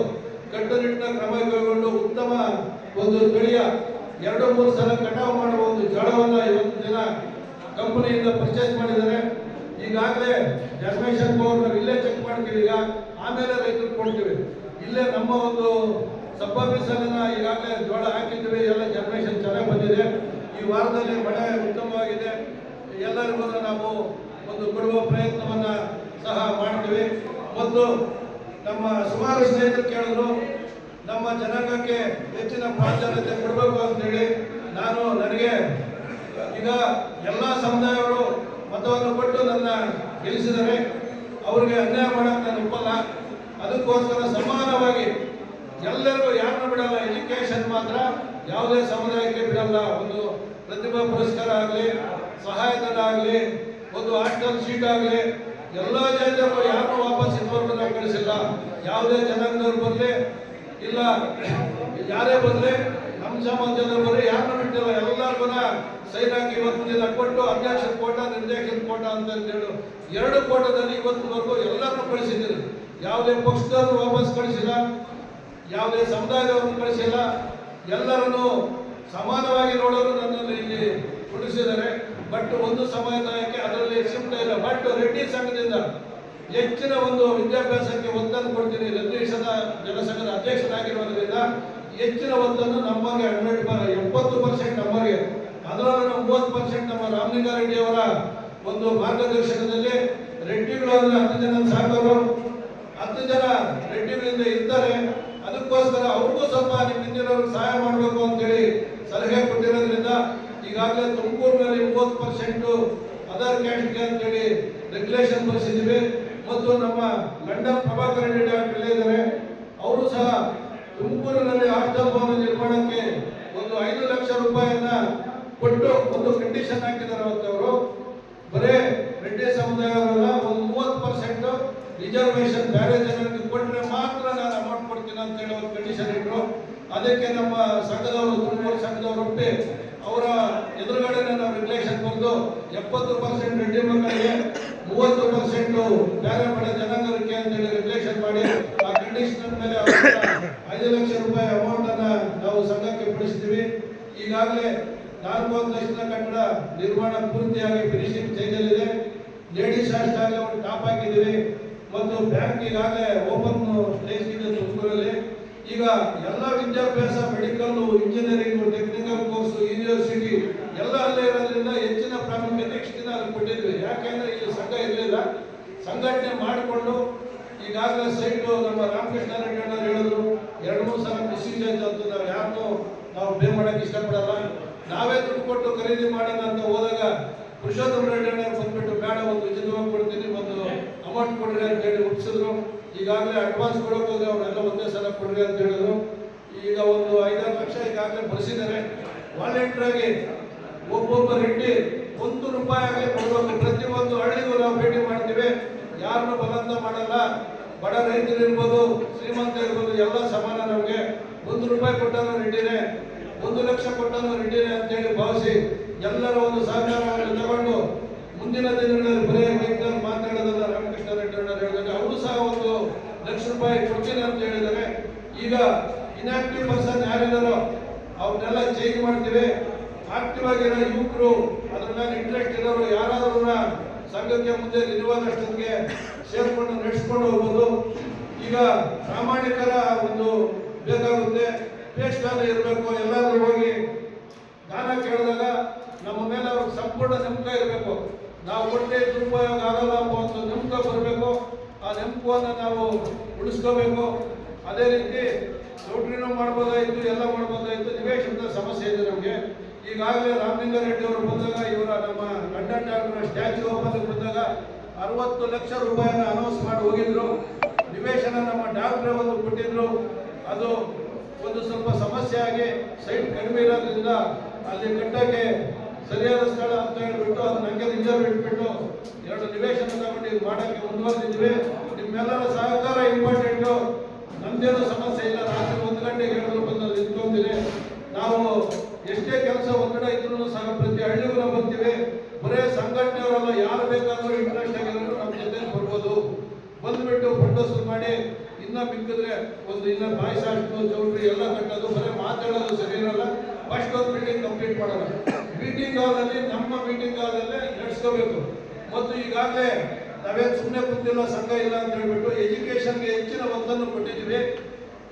ಕಟ್ಟುನಿಟ್ಟಿನ ಕ್ರಮ ಕೈಗೊಂಡು ಉತ್ತಮ ಒಂದು ತಳಿಯ ಎರಡು ಮೂರು ಸಲ ಕಟಾವು ಮಾಡುವ ಒಂದು ಜೋಳವನ್ನು ಇವತ್ತು ದಿನ ಕಂಪನಿಯಿಂದ ಪರ್ಚೇಸ್ ಮಾಡಿದ್ದಾರೆ. ಈಗಾಗಲೇ ಜರ್ಮೇಷನ್ ಪವರ್ ನಾವು ಇಲ್ಲೇ ಚೆಕ್ ಮಾಡ್ತೀವಿ ಈಗ. ಆಮೇಲೆ ರೈತರು ಕೊಡ್ತೀವಿ. ಇಲ್ಲೇ ನಮ್ಮ ಒಂದು ಸಬ್ ಈಗಾಗಲೇ ಜೋಳ ಹಾಕಿದ್ದೀವಿ, ಎಲ್ಲ ಜರ್ಮೇಷನ್ ಚೆನ್ನಾಗಿ ಬಂದಿದೆ. ಈ ವಾರದಲ್ಲಿ ಮಳೆ ಉತ್ತಮವಾಗಿದೆ. ಎಲ್ಲರಿಗೂ ನಾವು ಒಂದು ಕೊಡುವ ಪ್ರಯತ್ನವನ್ನು ಸಹ ಮಾಡ್ತೀವಿ. ಮತ್ತು ನಮ್ಮ ಸುಮಾರು ಸ್ನೇಹಿತರು ಕೇಳಿದ್ರು, ನಮ್ಮ ಜನಾಂಗಕ್ಕೆ ಹೆಚ್ಚಿನ ಪ್ರಾಧಾನ್ಯತೆ ಕೊಡಬೇಕು ಅಂತೇಳಿ. ನಾನು ನನಗೆ ಈಗ ಎಲ್ಲ ಸಮುದಾಯಗಳು ಮತವನ್ನು ಕೊಟ್ಟು ನನ್ನ ಗೆಲ್ಲಿಸಿದರೆ ಅವ್ರಿಗೆ ಅನ್ಯಾಯ ಮಾಡಕ್ಕೆ ನಾನು ಒಪ್ಪಲ್ಲ. ಅದಕ್ಕೋಸ್ಕರ ಸಮಾನವಾಗಿ ಎಲ್ಲರಿಗೂ ಯಾರನ್ನು ಬಿಡಲ್ಲ ಎಜುಕೇಶನ್ ಮಾತ್ರ ಯಾವುದೇ ಸಮುದಾಯಕ್ಕೆ ಬಿಡಲ್ಲ. ಒಂದು ಪ್ರತಿಭಾ ಪುರಸ್ಕಾರ ಆಗಲಿ ಸಹಾಯಧನ ಆಗಲಿ ಒಂದು ಹಾಸ್ಟೆಲ್ ಸೀಟ್ ಆಗಲಿ, ಎಲ್ಲ ಜನರು ಯಾರನ್ನೂ ವಾಪಸ್ ಇದುವರೆಗೂ ನಾವು ಕಳಿಸಿಲ್ಲ. ಯಾವುದೇ ಜನಾಂಗದವ್ರು ಬರಲಿ, ಇಲ್ಲ, ಯಾರೇ ಬರಲಿ, ನಮ್ಮ ಸಮಾಜದವ್ರು ಬರಲಿ, ಯಾರನ್ನೂ ಬಿಟ್ಟಿಲ್ಲ. ಎಲ್ಲರಿಗೂ ಸೈನ್ ಹಾಕಿ ಇವತ್ತು ದಿನ ಕೊಟ್ಟು ಅಧ್ಯಕ್ಷರ ಕೋಟ ನಿರ್ದೇಶನ ಕೋಟ ಅಂತ ಹೇಳಿ. ಎರಡು ಕೋಟದಲ್ಲಿ ಇವತ್ತಿನವರೆಗೂ ಎಲ್ಲರನ್ನು ಕಳಿಸಿದ್ದೀರಿ ಯಾವುದೇ ಪಕ್ಷದವ್ರು ವಾಪಸ್ ಕಳಿಸಿಲ್ಲ, ಯಾವುದೇ ಸಮುದಾಯದವ್ರನ್ನು ಕಳಿಸಿಲ್ಲ, ಎಲ್ಲರನ್ನು ಸಮಾನವಾಗಿ ನೋಡಲು ನನ್ನಲ್ಲಿ ಇಲ್ಲಿ ಕುಡಿಸಿದ್ದಾರೆ ಬಟ್ ಒಂದು ಸಮುದಾಯಕ್ಕೆ ಅದರಲ್ಲಿ ಶಿಫ್ಟ್ ಇಲ್ಲ. ಬಟ್ ರೆಡ್ಡಿ ಸಂಘದಿಂದ ಹೆಚ್ಚಿನ ಒಂದು ವಿದ್ಯಾಭ್ಯಾಸಕ್ಕೆ ಒತ್ತನ್ನು ಕೊಡ್ತೀನಿ. ರೆಡ್ಡಿ ಸಂಘ ಜನಸಂಘದ ಅಧ್ಯಕ್ಷನಾಗಿರೋದ್ರಿಂದ ಹೆಚ್ಚಿನ ಒತ್ತನ್ನು ನಮಗೆ ಹಂಡ್ರೆಡ್ ಎಪ್ಪತ್ತು ಪರ್ಸೆಂಟ್ ನಮಗೆ ಅದರಲ್ಲೂ ಮೂವತ್ತು ಪರ್ಸೆಂಟ್ ನಮ್ಮ ರಾಮಲಿಂಗಾರೆಡ್ಡಿ ಅವರ ಒಂದು ಮಾರ್ಗದರ್ಶನದಲ್ಲಿ ರೆಡ್ಡಿಗಳು ಅಂದ್ರೆ ಹತ್ತು ಜನ ಸಾಕೋರು ಹತ್ತು ಜನ ರೆಡ್ಡಿಗಳಿಂದ ಇದ್ದಾರೆ ಅದಕ್ಕೋಸ್ಕರ ಅವ್ರಿಗೂ ಸ್ವಲ್ಪ ನಿಮ್ಮ ಹಿಂದಿನವ್ರಿಗೆ ಸಹಾಯ ಮಾಡಬೇಕು ಅಂತೇಳಿ ಸಲಹೆ ಕೊಟ್ಟಿರೋದ್ರಿಂದ ಈಗಾಗಲೇ ತುಮಕೂರಿನಲ್ಲಿ ಮೂವತ್ತು ಪರ್ಸೆಂಟು ಅದರ್ ಕ್ಯಾಟಗರಿ ಅಂತೇಳಿ ರೆಗ್ಯುಲೇಷನ್ ಬರೆಸಿದ್ದೀವಿ. ಮತ್ತು ನಮ್ಮ ಲಂಡನ್ ಪ್ರಭಾಕರ್ ರೆಡ್ಡಿ ಡಾಕ್ಟರ್ ಇದ್ದಾರೆ. ಅವರು ಸಹ ತುಮಕೂರಿನಲ್ಲಿ ಹಾಸ್ಟೆಲ್ ಭವನ ನಿರ್ಮಾಣಕ್ಕೆ ಒಂದು ಐದು ಲಕ್ಷ ರೂಪಾಯಿಯನ್ನ ಕೊಟ್ಟು ಒಂದು ಕಂಡೀಷನ್ ಹಾಕಿದ್ದಾರೆ ಅವರು. ಬರೇ ರೆಡ್ಡಿ ಸಮುದಾಯವರೆಲ್ಲ ಒಂದು ಮೂವತ್ತು ಪರ್ಸೆಂಟ್ ರಿಸರ್ವೇಶನ್ ಬೇರೆ ಜನರಿಗೆ ಕೊಟ್ಟರೆ ಮಾತ್ರ ನಾನು ಅಮೌಂಟ್ ಕೊಡ್ತೀನಿ ಅಂತ ಹೇಳಿ ಒಂದು ಕಂಡೀಷನ್ ಇಟ್ಟರು ಅದಕ್ಕೆ ನಮ್ಮ ಸಂಘದವರು, ತುಮಕೂರು ಸಂಘದವರು ಒಪ್ಪಿ ಅವರ ಎದುರುಗಡೆ ನಾವು ರೆಗ್ಯುಲೇಷನ್ ಬಂದು ಎಪ್ಪತ್ತು ಪರ್ಸೆಂಟ್ ರೆಡ್ಡಿ ಮಕ್ಕಳಿಗೆ ಮೂವತ್ತು ಪರ್ಸೆಂಟ್ ಬೇರೆ ಬಡ ಜನಾಂಗಕ್ಕೆ ಅಂತೇಳಿ ರೆಗ್ಯುಲೇಷನ್ ಮಾಡಿ, ಆ ಕಂಡೀಷನ್ ಮೇಲೆ ಐದು ಲಕ್ಷ ರೂಪಾಯಿ ಅಮೌಂಟ್ ಅನ್ನ ನಾವು ಸಂಘಕ್ಕೆ ಪಡಿಸ್ತೀವಿ ಈಗಾಗಲೇ ನಾಲ್ಕು ಲಕ್ಷದ ಕಟ್ಟಡ ನಿರ್ಮಾಣ ಪೂರ್ತಿಯಾಗಿ ಫಿನಿಶಿಂಗ್ ಸ್ಟೇಜಲ್ಲಿದೆ ಲೇಡೀಸ್ ಹಾಸ್ಟೆಲ್ ಟಾಪ್ ಹಾಕಿದ್ದೀವಿ ಮತ್ತು ಬ್ಯಾಂಕ್ ಈಗಾಗಲೇ ಓಪನ್ ಪ್ಲೇಸ್ ಇದೆ ತುಮಕೂರಲ್ಲಿ. ಈಗ ಎಲ್ಲ ವಿದ್ಯಾಭ್ಯಾಸ medical engineering technical course university ಎಲ್ಲ ಅಲ್ಲೇ ಇರೋದ್ರಿಂದ ಹೆಚ್ಚಿನ ಪ್ರಾಮುಖ್ಯತೆ ನೆಕ್ಸ್ಟ್ ದಿನ ಅಲ್ಲಿ ಕೊಟ್ಟಿದ್ವಿ. ಯಾಕೆಂದ್ರೆ ಇಲ್ಲಿ ಸಂಘ ಇರಲಿಲ್ಲ. ಸಂಘಟನೆ ಮಾಡಿಕೊಂಡು ಈಗಾಗಲೇ ಸೈಟ್ ನಮ್ಮ ರಾಮಕೃಷ್ಣ ರೆಡ್ಡಿ ಹೇಳಿದ್ರು, ಎರಡು ಮೂರು ಸಲ ಮಿಸ್ಯೂಸ್ ಅಂತ ನಾವು ಯಾರನ್ನೂ ನಾವು ಪೇ ಮಾಡಕ್ಕೆ ಇಷ್ಟಪಡಲ್ಲ. ನಾವೇ ದುಡ್ಡು ಕೊಟ್ಟು ಖರೀದಿ ಮಾಡೋಣ ಅಂತ ಹೋದಾಗ ಪುರುಷೋತ್ತಮ ರೆಡ್ಡಿ ಅಣ್ಣ ಬಂದ್ಬಿಟ್ಟು, ಬೇಡ, ಒಂದು ಉಚಿತವಾಗಿ ಕೊಡ್ತೀನಿ, ಒಂದು ಅಮೌಂಟ್ ಕೊಡ್ರಿ ಅಂತ ಹೇಳಿ ಹುಟ್ಟಿಸಿದ್ರು ಈಗಾಗಲೇ ಅಡ್ವಾನ್ಸ್ ಕೊಡೋಕೆ ಹೋದ್ರೆ ಅವರೆಲ್ಲ ಒಂದೇ ಸಲ ಕೊಡ್ರಿ ಅಂತ ಹೇಳಿದ್ರು. ಈಗ ಒಂದು ಐದಾರು ಲಕ್ಷ ಈಗಾಗಲೇ ಬರೆಸಿದ್ದಾರೆ ವಾಲೆಂಟರ್ ಆಗಿ ಒಬ್ಬೊಬ್ಬರು ಇಟ್ಟು ಒಂದು ರೂಪಾಯಿ ಆಗಲಿ ಕೊಡಬೇಕು ಪ್ರತಿಯೊಂದು ಹಳ್ಳಿಗೂ ನಾವು ಭೇಟಿ ಮಾಡ್ತೀವಿ. ಯಾರನ್ನು ಬಲವಂತ ಮಾಡಲ್ಲ. ಬಡ ರೈತರು ಇರ್ಬೋದು, ಶ್ರೀಮಂತ ಇರ್ಬೋದು, ಎಲ್ಲ ಸಮಾನ ನಮಗೆ. ಒಂದು ರೂಪಾಯಿ ಕೊಟ್ಟನು ನೀಡಿದೆ ಒಂದು ಲಕ್ಷ ಕೊಟ್ಟನು ನೀಡಿದೆ ಅಂತೇಳಿ ಭಾವಿಸಿ ಎಲ್ಲರ ಒಂದು ಸಹಕಾರವನ್ನು ತಗೊಂಡು ಮುಂದಿನ ದಿನಗಳಲ್ಲಿ ಬರೇ ವೈದ್ಯರು ಮಾತಾಡೋದಲ್ಲ ರಾಮಕೃಷ್ಣ ರೆಡ್ಡಿ ಅವರು ಹೇಳಿದಾಗ ಅವರು ಸಹ ಒಂದು ಲಕ್ಷ ರೂಪಾಯಿ ಕೊಡ್ತೀನಿ ಅಂತ ಹೇಳಿದ್ದಾರೆ. ಈಗ ಇನ್ಆಕ್ಟಿವ್ ಪರ್ಸನ್ ಯಾರಿದಾರೋ, ಅವ್ರನ್ನೆಲ್ಲ ಚೇಂಜ್ ಮಾಡ್ತೀವಿ. ಆಕ್ಟಿವ್ ಆಗಿರೋ ಯುವಕರು, ಅದ್ರ ಮೇಲೆ ಇಂಟ್ರೆಸ್ಟ್ ಇರೋರು ಯಾರಾದ್ರೂ ಸಂಘಕ್ಕೆ ಮುಂದೆ ನಿರ್ವಾಹಕರಿಗೆ ಸೇರ್ಕೊಂಡು ನಡೆಸ್ಕೊಂಡು ಹೋಗ್ಬೋದು. ಈಗ ಪ್ರಾಮಾಣಿಕರ ಒಂದು ಬೇಕಾಗುತ್ತೆ. ಪೇಸ್ಟ್ ಇರಬೇಕು. ಎಲ್ಲಾದ್ರೂ ಹೋಗಿ ದಾನ ಕೇಳಿದಾಗ ನಮ್ಮ ಮೇಲೆ ಅವ್ರಿಗೆ ಸಂಪೂರ್ಣ ನಂಬಿಕೆ ಇರಬೇಕು. ನಾವು ಒಟ್ಟೆ ದುರುಪಯೋಗ ಆಗಲ್ಲ ಅನ್ನೋ ಒಂದು ಬರಬೇಕು. ಆ ನಂಬಿಕೆಯನ್ನು ನಾವು ಉಳಿಸ್ಕೋಬೇಕು. ಅದೇ ರೀತಿ ಚೌಟ್ರಿನೂ ಮಾಡ್ಬೋದಾಯಿತು, ಎಲ್ಲ ಮಾಡ್ಬೋದಾಯಿತು. ನಿವೇಶನದ ಸಮಸ್ಯೆ ಇದೆ ನಮಗೆ. ಈಗಾಗಲೇ ರಾಮಲಿಂಗಾರೆಡ್ಡಿ ಅವರು ಬಂದಾಗ, ಇವರ ನಮ್ಮ ಲಂಡನ್ ಡಾಕ್ಟರ್ ಸ್ಟ್ಯಾಚ್ಯೂ ಓಪನ್ ಬಂದಾಗ ಅರವತ್ತು ಲಕ್ಷ ರೂಪಾಯಿಯನ್ನು ಅನೌನ್ಸ್ ಮಾಡಿ ಹೋಗಿದ್ರು. ನಿವೇಶನ ನಮ್ಮ ಡಾಕ್ಟ್ರೆ ಒಂದು ಕೊಟ್ಟಿದ್ರು. ಅದು ಒಂದು ಸ್ವಲ್ಪ ಸಮಸ್ಯೆ ಆಗಿ ಸೈಟ್ ಕಡಿಮೆ ಇರೋದ್ರಿಂದ ಅಲ್ಲಿ ಕಟ್ಟಕ್ಕೆ ಸರಿಯಾದ ಸ್ಥಳ ಅಂತ ಹೇಳ್ಬಿಟ್ಟು ಅದು ನನಗೆ ರಿಸರ್ವ್ ಇಟ್ಬಿಟ್ಟು ಎರಡು ನಿವೇಶನ ತಗೊಂಡು ಇದು ಮಾಡೋಕ್ಕೆ ಮುಂದುವರೆದಿದ್ವಿ. ನಿಮ್ಮೆಲ್ಲರ ಸಹಕಾರ ಇಂಪಾರ್ಟೆಂಟು. ನಮ್ದೇನು ಸಮಸ್ಯೆ ಇಲ್ಲ. ರಾತ್ರಿ ಒಂದು ಗಂಟೆಗೆ ಹೇಳಿದ್ರು ಬಂದು ನಿಂತ್ಕೊಂಡಿದೆ ನಾವು ಎಷ್ಟೇ ಕೆಲಸ ಒತ್ತಡ ಇದ್ರೂ ಸಹ ಪ್ರತಿ ಹಳ್ಳಿಗೂ ನಾವು ಬರ್ತೀವಿ. ಬರೇ ಸಂಘಟನೆಯವರೆಲ್ಲ ಯಾರು ಬೇಕಾದರೂ ಇಂಟ್ರೆಸ್ಟ್ ಆಗಿರೋರು ನಮ್ಮ ಜೊತೆ ಬರ್ಬೋದು. ಬಂದ್ಬಿಟ್ಟು ಫಂಡೋಸ್ ಮಾಡಿ ಇನ್ನ ಮಿಕ್ಕಿದ್ರೆ ಒಂದು ಇನ್ನ ಪಾಯಸ ಅಷ್ಟು ಚೌಟ್ರಿ ಎಲ್ಲ ಕಟ್ಟೋದು, ಬರೀ ಮಾತಾಡೋದು ಸರಿ ಇರಲ್ಲ. ಫಸ್ಟ್ ಒಂದು ಮೀಟಿಂಗ್ ಕಂಪ್ಲೀಟ್ ಮಾಡೋಣ. ಮೀಟಿಂಗ್ ಹಾಲಲ್ಲಿ ನಮ್ಮ ಮೀಟಿಂಗ್ ಹಾಲಲ್ಲೇ ನಡೆಸ್ಕೋಬೇಕು. ಮತ್ತು ಈಗಾಗಲೇ ನಾವೇನು ಸುಮ್ಮನೆ ಕೂತಿಲ್ಲ, ಸಂಘ ಇಲ್ಲ ಅಂತ ಹೇಳ್ಬಿಟ್ಟು ಎಜುಕೇಶನ್ಗೆ ಹೆಚ್ಚಿನ ಒತ್ತನ್ನು ಕೊಟ್ಟಿದ್ದೀವಿ.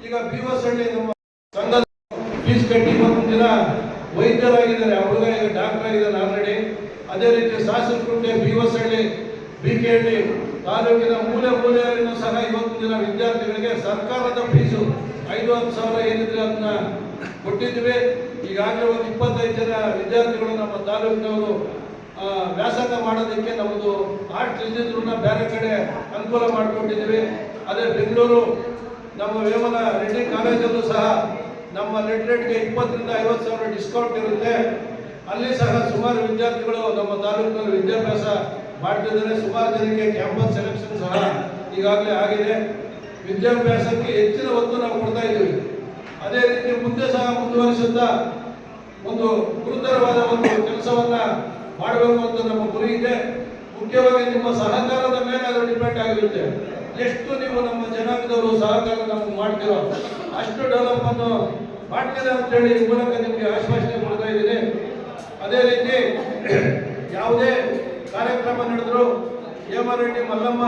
ಈಗ ಬಿ ಹಳ್ಳಿ ನಮ್ಮ ಸಂಘದ ಫೀಸ್ ಕಟ್ಟಿ ದಿನ ವೈದ್ಯರಾಗಿದ್ದಾರೆ ಹುಡುಗ ಈಗ ಡಾಕ್ಟರ್ ಆಗಿದ್ದಾರೆ ಆಲ್ರೆಡಿ ಅದೇ ರೀತಿ Sasanakunte B Halli B K Halli ತಾಲೂಕಿನ ಮೂಲೆ ಮೂಲೆಯಲ್ಲಿನೂ ಸಹ ಇವತ್ತು ದಿನ ವಿದ್ಯಾರ್ಥಿಗಳಿಗೆ ಸರ್ಕಾರದ ಫೀಸು ಐದು, ಹತ್ತು ಸಾವಿರ ಏನಿದ್ರೆ ಅದನ್ನ ಕೊಟ್ಟಿದ್ದೀವಿ. ಈಗಾಗಲೇ ಒಂದು ಇಪ್ಪತ್ತೈದು ಜನ ವಿದ್ಯಾರ್ಥಿಗಳು ನಮ್ಮ ತಾಲೂಕಿನವರು ವ್ಯಾಸಂಗ ಮಾಡೋದಕ್ಕೆ ನಮ್ಮದು ಆರ್ಟ್ ಇದ್ದಿದ್ರು ಬೇರೆ ಕಡೆ ಅನುಕೂಲ ಮಾಡಿಕೊಂಡಿದ್ದೀವಿ ಅದೇ ಬೆಂಗಳೂರು, ನಮ್ಮ ವೇಮನ ರೆಡ್ಡಿ ಕಾಲೇಜಲ್ಲೂ ಸಹ ನಮ್ಮ ನೆಟ್ ರೇಟ್ಗೆ ಇಪ್ಪತ್ತರಿಂದ ಐವತ್ತು ಸಾವಿರ ಡಿಸ್ಕೌಂಟ್ ಇರುತ್ತೆ. ಅಲ್ಲಿ ಸಹ ಸುಮಾರು ವಿದ್ಯಾರ್ಥಿಗಳು ನಮ್ಮ ತಾಲೂಕಿನಲ್ಲಿ ವಿದ್ಯಾಭ್ಯಾಸ ಮಾಡ್ತಿದ್ದಾರೆ. ಸುಮಾರು ಜನಕ್ಕೆ ಕ್ಯಾಂಪಸ್ ಸೆಲೆಕ್ಷನ್ ಸಹ ಈಗಾಗಲೇ ಆಗಿದೆ. ವಿದ್ಯಾಭ್ಯಾಸಕ್ಕೆ ಹೆಚ್ಚಿನ ಒತ್ತು ನಾವು ಕೊಡ್ತಾ ಇದ್ದೀವಿ. ಅದೇ ರೀತಿ ಮುಂದೆ ಸಹ ಮುಂದುವರಿಸುತ್ತಾ ಒಂದು ಗುರುತರವಾದ ಒಂದು ಕೆಲಸವನ್ನ ಮಾಡಬೇಕು ಅಂತ ನಮ್ಮ ಗುರಿ ಇದೆ. ಮುಖ್ಯವಾಗಿ ನಿಮ್ಮ ಸಹಕಾರದ ಮೇಲೆ ಅದು ಡಿಪೆಂಡ್ ಆಗಿರುತ್ತೆ. ಎಷ್ಟು ನೀವು ನಮ್ಮ ಜನಾಂಗದವರು ಸಹಕಾರ ನಮ್ಗೆ ಮಾಡ್ತೀರೋ ಅಷ್ಟು ಡೆವಲಪ್ ಅನ್ನು ಅಂತ ಹೇಳಿ ಈ ಮೂಲಕ ನಿಮಗೆ ಆಶ್ವಾಸನೆ ಕೊಡ್ತಾ ಇದ್ದೀನಿ. ಅದೇ ರೀತಿ ಯಾವುದೇ ಕಾರ್ಯಕ್ರಮ ನಡೆದ್ರು, ಹೇಮರೆಡ್ಡಿ ಮಲ್ಲಮ್ಮ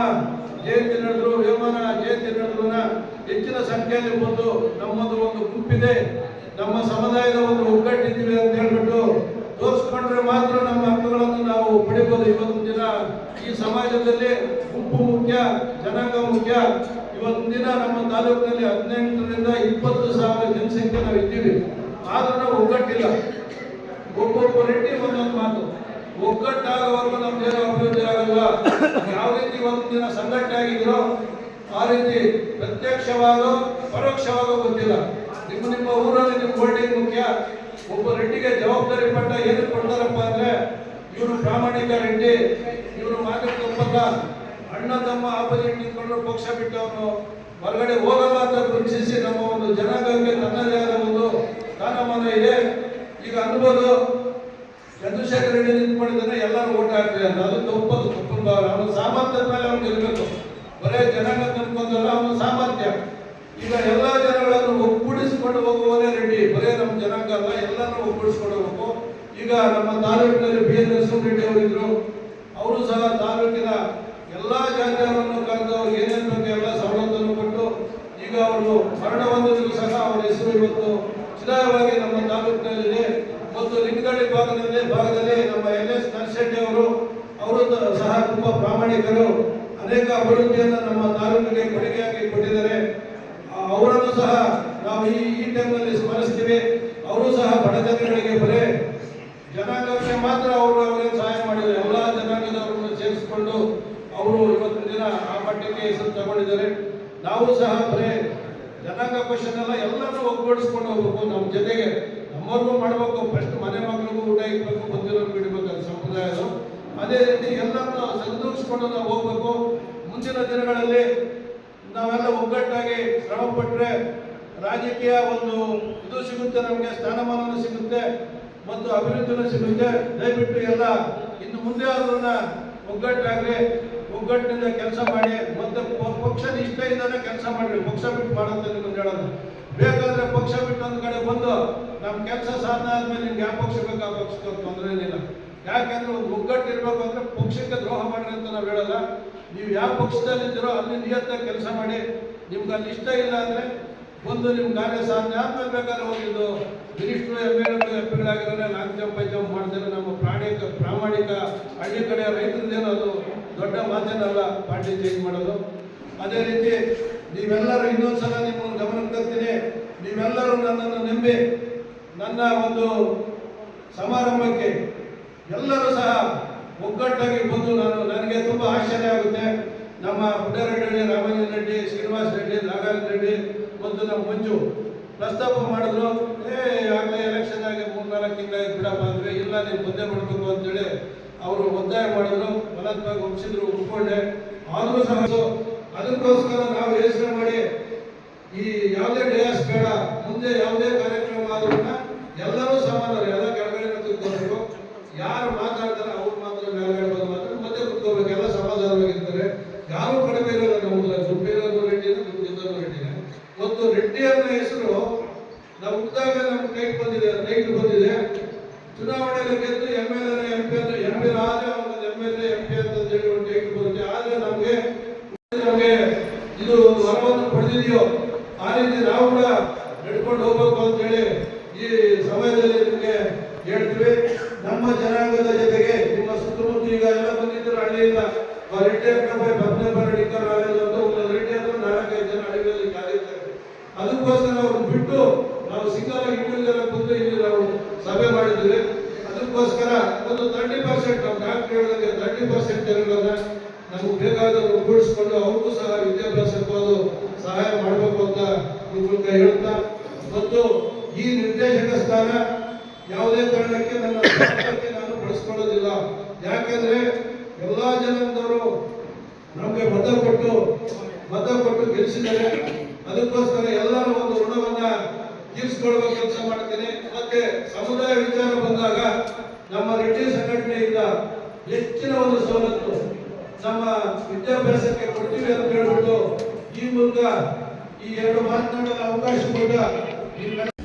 ಜಯಂತಿ ನಡೆದ್ರು, ಹೇಮನ ಜಯಂತಿ ನಡೆದ್ರು ಹೆಚ್ಚಿನ ಸಂಖ್ಯೆಯಲ್ಲಿ ಬಂದು ನಮ್ಮದು ಒಂದು ಗುಂಪಿದೆ. ನಮ್ಮ ಸಮುದಾಯದ ಒಂದು ಒಗ್ಗಟ್ಟಿದ್ದೀವಿ ಅಂತ ಹೇಳ್ಬಿಟ್ಟು ತೋರಿಸ್ಕೊಂಡ್ರೆ ಮಾತ್ರ ನಮ್ಮ ಹಕ್ಕುಗಳನ್ನು ನಾವು ಪಡಿಬೋದು. ಇವತ್ತಿನ ದಿನ ಈ ಸಮಾಜದಲ್ಲಿ ಗುಂಪು ಮುಖ್ಯ, ಜನಾಂಗ ಮುಖ್ಯ. ಇವತ್ತಿನ ದಿನ ನಮ್ಮ ತಾಲೂಕಿನಲ್ಲಿ ಹದಿನೆಂಟರಿಂದ ಇಪ್ಪತ್ತು ಸಾವಿರ ಜನಸಂಖ್ಯೆ ನಾವು ಇದ್ದೀವಿ. ಆದ್ರೂ ನಾವು ಒಗ್ಗಟ್ಟಿಲ್ಲ. ಒಬ್ಬೊಬ್ಬ ರೆಡ್ಡಿ ಒಂದೊಂದು ಮಾತು. ಒಗ್ಗಟ್ಟಾಗವರೆಗೂ ದೇಶ ಅಭಿವೃದ್ಧಿ ಆಗಲ್ಲ ಯಾವ ರೀತಿ ಒಂದು ದಿನ ಸಂಘಟನೆ ಆಗಿದ್ರೋ, ಆ ರೀತಿ ಪ್ರತ್ಯಕ್ಷವಾಗೋ, ಪರೋಕ್ಷವಾಗೋ ಗೊತ್ತಿಲ್ಲ. ನಿಮ್ಮ ನಿಮ್ಮ ಊರಲ್ಲಿ ನಿಮ್ಮ ಹೋಲ್ಡಿಂಗ್ ಮುಖ್ಯ. ಒಬ್ಬ ರೆಡ್ಡಿಗೆ ಜವಾಬ್ದಾರಿ ಪಟ್ಟ ಏನಕ್ಕೆ ಕೊಡ್ತಾರಪ್ಪ ಅಂದ್ರೆ ಇವರು ಪ್ರಾಮಾಣಿಕ ರೆಡ್ಡಿ ಇವರು ಮಾತಿಗೆ ಒಪ್ಪಲ್ಲ ಅಣ್ಣ ತಮ್ಮ ಆಪೋಸಿಟ್ ನಿಂತ್ಕೊಂಡ್ರು ಪಕ್ಷ ಬಿಟ್ಟವನು ಹೊರಗಡೆ ಹೋಗಲ್ಲ ಅಂತ ಗುರುತಿಸಿ ನಮ್ಮ ಒಂದು ಜನಾಂಗಕ್ಕೆ ತನ್ನದೇ ಆದ ಒಂದು ಸ್ಥಾನಮಾನ ಇದೆ. ಈಗ ಅನ್ಬೋದು, ಚಂದ್ರಶೇಖರ್ ರೆಡ್ಡಿ ನಿಂತ್ಕೊಂಡಿದ್ದಾನೆ, ಎಲ್ಲರೂ ಓಟ್ ಹಾಕ್ತಾರೆ ಅಂತ. ಅದು ತಪ್ಪದು ತಪ್ಪು ಅವನು ಸಾಮರ್ಥ್ಯದ ಮೇಲೆ ಅವ್ನು ಗೆಲ್ಲಬೇಕು. ಬರೇ ಜನಾಂಗ ತಂದ್ಕೊಂಡಲ್ಲ, ಅವನು ಸಾಮರ್ಥ್ಯ. ಈಗ ಎಲ್ಲ ಜನಗಳನ್ನು ಒಗ್ಗೂಡಿಸಿಕೊಂಡು ಹೋಗುವವರೇ ರೆಡ್ಡಿ ಬರೇ ನಮ್ಮ ಜನಾಂಗ ಅಲ್ಲ ಎಲ್ಲರನ್ನೂ ಒಗ್ಗೂಡಿಸ್ಕೊಂಡು ಹೋಗ್ಬೇಕು ಈಗ ನಮ್ಮ ತಾಲೂಕಿನಲ್ಲಿ ಬಿ ಎನ್ ರೆಡ್ಡಿ ಅವರಿದ್ರು ಅವರು ಸಹ ತಾಲೂಕಿನ ಎಲ್ಲ ಜಾತಿಯವರನ್ನು ಕರೆದು ಏನೇನು ಬೇಕು ಎಲ್ಲ ಸವಲತ್ತನ್ನು ಕೊಟ್ಟು ಈಗ ಅವರು ಮರಣ ಹೊಂದಿದ್ರು ಸಹ ಅವರ ಹೆಸರು ಇವತ್ತು ಚಿರಾಯವಾಗಿ ನಮ್ಮ ತಾಲೂಕಿನಲ್ಲಿದೆ. ಮತ್ತು ಲಿಂಗಳಿ ಭಾಗದಲ್ಲಿ ಭಾಗದಲ್ಲಿ ನಮ್ಮ ಎನ್ ಎಸ್ ನರಶೆಟ್ಟಿ ಅವರು ಅವರು ಸಹ ತುಂಬ ಪ್ರಾಮಾಣಿಕರು. ಅನೇಕ ಅಭಿವೃದ್ಧಿಯನ್ನು ನಮ್ಮ ತಾಲೂಕಿಗೆ ಕೊಡುಗೆಯಾಗಿ ಕೊಟ್ಟಿದ್ದಾರೆ. ಅವರನ್ನು ಸಹ ನಾವು ಈ ಈ ಟೈಮ್ನಲ್ಲಿ ಸ್ಮರಿಸ್ತೀವಿ. ಅವರು ಸಹ ಬಡ ಜನಗಳಿಗೆ ಬರೇ ಜನಾಂಗಕ್ಕೆ ಮಾತ್ರ ಅವರು ಅವರೇ ಸಹಾಯ ಮಾಡಿದ್ರು. ಎಲ್ಲ ಜನಾಂಗದವರನ್ನು ಸೇರಿಸಿಕೊಂಡು ಅವರು ಇವತ್ತಿನ ದಿನ ಆ ಮಟ್ಟಕ್ಕೆ ಹೆಸರು ತಗೊಂಡಿದ್ದಾರೆ. ನಾವು ಸಹ ಬರೇ ಜನಾಂಗ ಕ್ವಶನ್ ಎಲ್ಲ ಎಲ್ಲರೂ ಒಗ್ಗೂಡಿಸ್ಕೊಂಡು ಹೋಗ್ಬೇಕು. ನಮ್ಮ ಜೊತೆಗೆ ನಮ್ಮವ್ರಿಗೂ ಮಾಡಬೇಕು. ಫಸ್ಟ್ ಮನೆ ಮಕ್ಕಳಿಗೂ ಊಟ ಇಕ್ಬೇಕು ಬಂದಿರೋರು ಬಿಡಬೇಕು ಅದು ಸಂಪ್ರದಾಯದು ಅದೇ ರೀತಿ ಎಲ್ಲರನ್ನು ಸರಿದೂಗಿಸ್ಕೊಂಡು ನಾವು ಹೋಗ್ಬೇಕು. ಮುಂಚಿನ ದಿನಗಳಲ್ಲಿ ನಾವೆಲ್ಲ ಒಗ್ಗಟ್ಟಾಗಿ ಶ್ರಮ ಪಟ್ಟರೆ ರಾಜಕೀಯ ಒಂದು ಇದು ಸಿಗುತ್ತೆ, ನಮಗೆ ಸ್ಥಾನಮಾನ ಸಿಗುತ್ತೆ ಮತ್ತು ಅಭಿವೃದ್ಧಿನೂ ಸಿಗುತ್ತೆ. ದಯವಿಟ್ಟು ಎಲ್ಲ ಇನ್ನು ಮುಂದೆ ಅದನ್ನ ಒಗ್ಗಟ್ಟಾಗ್ರಿ, ಒಗ್ಗಟ್ಟಿನಿಂದ ಕೆಲಸ ಮಾಡಿ ಮತ್ತೆ ಪಕ್ಷ ನಿಷ್ಠೆಯಿಂದನೇ ಕೆಲಸ ಮಾಡ್ರಿ, ಪಕ್ಷ ಬಿಟ್ಟು ಮಾಡೋಂತ ನಿಮ್ಗೆ ಹೇಳೋದು. ಬೇಕಾದ್ರೆ ಪಕ್ಷ ಬಿಟ್ಟು ಒಂದು ಕಡೆ ಬಂದು ನಮ್ಮ ಕೆಲಸ ಸಾಧನ ಆದ್ಮೇಲೆ ನಿಮ್ಗೆ ಯಾವ ಪಕ್ಷ ಬೇಕು ಆ ಪಕ್ಷ ತೊಂದರೆ ಏನಿಲ್ಲ. ಯಾಕೆಂದ್ರೆ ಒಂದು ಒಗ್ಗಟ್ಟು ಇರಬೇಕು ಅಂದ್ರೆ ಪಕ್ಷಕ್ಕೆ ದ್ರೋಹ ಮಾಡ್ರಿ ಅಂತ ನಾವು ಹೇಳಲ್ಲ. ನೀವು ಯಾವ ಪಕ್ಷದಲ್ಲಿದ್ದೀರೋ ಅಲ್ಲಿ ನಿಯತ್ತ ಕೆಲಸ ಮಾಡಿ, ನಿಮ್ಗೆ ಅಲ್ಲಿ ಇಷ್ಟ ಇಲ್ಲ ಅಂದ್ರೆ ಬಂದು ನಿಮ್ಮ ಕಾರ್ಯ ಸಾಧನೆ ಆದ್ಮೇಲೆ ಬೇಕಾದ್ರೆ ಹೋಗಿದ್ದು. ಮಿನಿಸ್ಟ್ರು ಎಂ ಎಲ್ ಎಂ ಪಿಗಳಾಗಿರೋರೆ, ನಾಲ್ಕು ಜಂಪ್, ಐದು ಜಂಪ್ ಮಾಡ್ತಾರೆ ನಮ್ಮ ಪ್ರಾಣಿಕ, ಪ್ರಾಮಾಣಿಕ ಹಳ್ಳಿ ಕಡೆ ರೈತರದ್ದೇನು ಅದು ದೊಡ್ಡ ಮಾತೇನಲ್ಲ, ಪಾರ್ಟಿ ಚೇಂಜ್ ಮಾಡೋದು. ಅದೇ ರೀತಿ ನೀವೆಲ್ಲರೂ ಇನ್ನೊಂದ್ಸಲ ನಿಮ್ಮನ್ನು ಗಮನಕ್ಕೆ ತರ್ತೀನಿ. ನೀವೆಲ್ಲರೂ ನನ್ನನ್ನು ನಂಬಿ ನನ್ನ ಒಂದು ಸಮಾರಂಭಕ್ಕೆ ಎಲ್ಲರೂ ಸಹ ಒಗ್ಗಟ್ಟಾಗಿ ಬಂದು ನಾನು, ನನಗೆ ತುಂಬ ಆಶ್ಚರ್ಯ ಆಗುತ್ತೆ. ನಮ್ಮ ಪುಟ್ಟರೆಡ್ಡಿ ರಾಮಲಿಂಗ ರೆಡ್ಡಿ ಶ್ರೀನಿವಾಸ ರೆಡ್ಡಿ, ನಾಗಾರ್ಜುನ ರೆಡ್ಡಿ ಮತ್ತು ನಮ್ಮ ಮಂಜು ಪ್ರಸ್ತಾಪ ಮಾಡಿದ್ರು, ಏ, ಆಗಲೇ ಎಲೆಕ್ಷನ್ ಆಗಿ ಮೂರ್ನಾಲ್ಕು ತಿಂಗಳಾಗಿ ಬಿಡಪ್ಪ ಅಂದ್ರೆ ಇಲ್ಲ ನೀವು ಮುಂದೆ ಮಾಡಬೇಕು ಅಂತೇಳಿ ಅವರು ಒತ್ತಾಯ ಮಾಡಿದ್ರು, ಬಲತ್ವಾಗಿ ಒಪ್ಪಿಸಿದ್ರು ಒಪ್ಕೊಂಡೆ. ಆದರೂ ಸಹ ಅದಕ್ಕೋಸ್ಕರ ನಾವು ಯೋಚನೆ ಮಾಡಿ ಈ ಯಾವುದೇ ಡಯಾಸ್ ಬೇಡ, ಮುಂದೆ ಯಾವುದೇ ಕಾರ್ಯಕ್ರಮ ಆದ್ರೂ ಎಲ್ಲರೂ ಸಮಾನರು ಎಲ್ಲ ಕೆಳಗಡೆ ಕೂತ್ಕೋಬೇಕು ಯಾರು ಮಾತಾಡ್ತಾರೆ ಅವ್ರು ಮಾತ್ರ ಮೇಲ್ಗಡೆ ಬಂದು ಮಾತ್ರ ಮತ್ತೆ ಕೂತ್ಕೋಬೇಕು ಎಲ್ಲ ಸಮಾಧಾನವಾಗಿರ್ತಾರೆ ಯಾರು ಕಡಿಮೆ ಇರೋಲ್ಲ ನಮ್ಮಲ್ಲ ದುಡ್ಡಿರೋದು ರೆಡ್ಡಿನ ದುಡ್ಡಿರೋದು ರೆಡ್ಡಿನ ಮತ್ತು ರೆಡ್ಡಿ ಅನ್ನೋ ಹೆಸರು ನಾವು ಹುಟ್ಟಿದಾಗ ನಮ್ಗೆ ಟೈಟ್ ಬಂದಿದೆ ಟೈಟ್ ಬಂದಿದೆ ಚುನಾವಣೆಯಲ್ಲಿ ಗೆದ್ದು M L A M P ಅಂತ ಎಂ ಪಿ ಆದ್ರೆ ಅವ್ರಿಗೆ M L A M P ಅಂತ ಹೇಳಿ ಒಂದು ಟೈಟ್ ಬರುತ್ತೆ ಆದ್ರೆ ನಮಗೆ ನಮಗೆ ಇದು ಒಂದು ವರವನ್ನು ಪಡೆದಿದೆಯೋ ಆ ರೀತಿ ನಾವು ಕೂಡ ನಡ್ಕೊಂಡು ಹೋಗ್ಬೇಕು ಅಂತ ಹೇಳಿ ಈ ಸಮಯದಲ್ಲಿ ನಿಮಗೆ ಹೇಳ್ತೀವಿ ನಮ್ಮ ಜನಾಂಗದ ಜೊತೆಗೆ ನಿಮ್ಮ ಸುತ್ತಮುತ್ತ ಈಗ ಎಲ್ಲ ಬಂದಿದ್ರು ಹಳ್ಳಿಯಿಂದ ಆ ರೆಡ್ಡಿ ಅಕ್ಕಬಾಯಿ ಬದನೆ ಬರಡಿಕರ್ ಅಂತ ಒಂದು ರೆಡ್ಡಿ ಅಂದ್ರೆ ನಾಲ್ಕೈದು ಜನ ಹಳ್ಳಿಗಳಲ್ಲಿ ಕಾದಿರ್ತಾರೆ ಅದಕ್ಕೋಸ್ಕರ ಅವ್ರನ್ನ ಬಿಟ್ಟು ನಾವು ಸಿಂಗಲ್ ಆಗಿ ಇಂಡಿವಿಜುವಲ್ ಆಗಿ ಬಂದು ಇಲ್ಲಿ ನಾವು ಸಭೆ ಮಾಡಿದ್ದೀವಿ ಅದಕ್ಕೋಸ್ಕರ ಒಂದು ತರ್ಟಿ ಪರ್ಸೆಂಟ್ ನಾವು ನಾಲ್ಕು ಹೇಳಿದಂಗೆ ತರ್ಟಿ ಪರ್ಸೆಂಟ್ ಜನಗಳನ್ನ ನಮಗೆ ಬೇಕಾದವರು ಕೂಡಿಸ್ಕೊಂಡು ಅವ್ರಿಗೂ ಸಹ ವಿದ್ಯಾಭ್ಯಾಸಕ್ಕೆ ಇರ್ಬೋದು ಸಹಾಯ ಮಾಡಬೇಕು ಅಂತ ಮೂಲಕ ಹೇಳ್ತಾ, ಮತ್ತು ಈ ನಿರ್ದೇಶಕ ಸ್ಥಾನ ಯಾವುದೇ ಕಾರಣಕ್ಕೆ ನನ್ನ ನಾನು ಬಳಸ್ಕೊಳ್ಳೋದಿಲ್ಲ. ಯಾಕೆಂದ್ರೆ ಎಲ್ಲ ಜನದವರು ನಮಗೆ ಮತ ಕೊಟ್ಟು ಮತ ಕೊಟ್ಟು ಗೆಲ್ಲಿಸಿದ್ದಾರೆ ಅದಕ್ಕೋಸ್ಕರ ಎಲ್ಲರ ಒಂದು ಋಣವನ್ನ ತೀರಿಸ್ಕೊಳ್ಳುವ ಕೆಲಸ ಮಾಡ್ತೀನಿ. ಮತ್ತೆ ಸಮುದಾಯ ವಿಚಾರ ಬಂದಾಗ ನಮ್ಮ ರೆಡ್ಡಿ ಸಂಘಟನೆಯಿಂದ ಹೆಚ್ಚಿನ ಒಂದು ಸವಲತ್ತು ನಮ್ಮ ವಿದ್ಯಾಭ್ಯಾಸಕ್ಕೆ ಕೊಡ್ತೀವಿ ಅಂತ ಹೇಳ್ಬಿಟ್ಟು ಈ ಮೂಲಕ ಈ ಎರಡು ಮಾತನಾಡಲು ಅವಕಾಶ ಕೊಟ್ಟ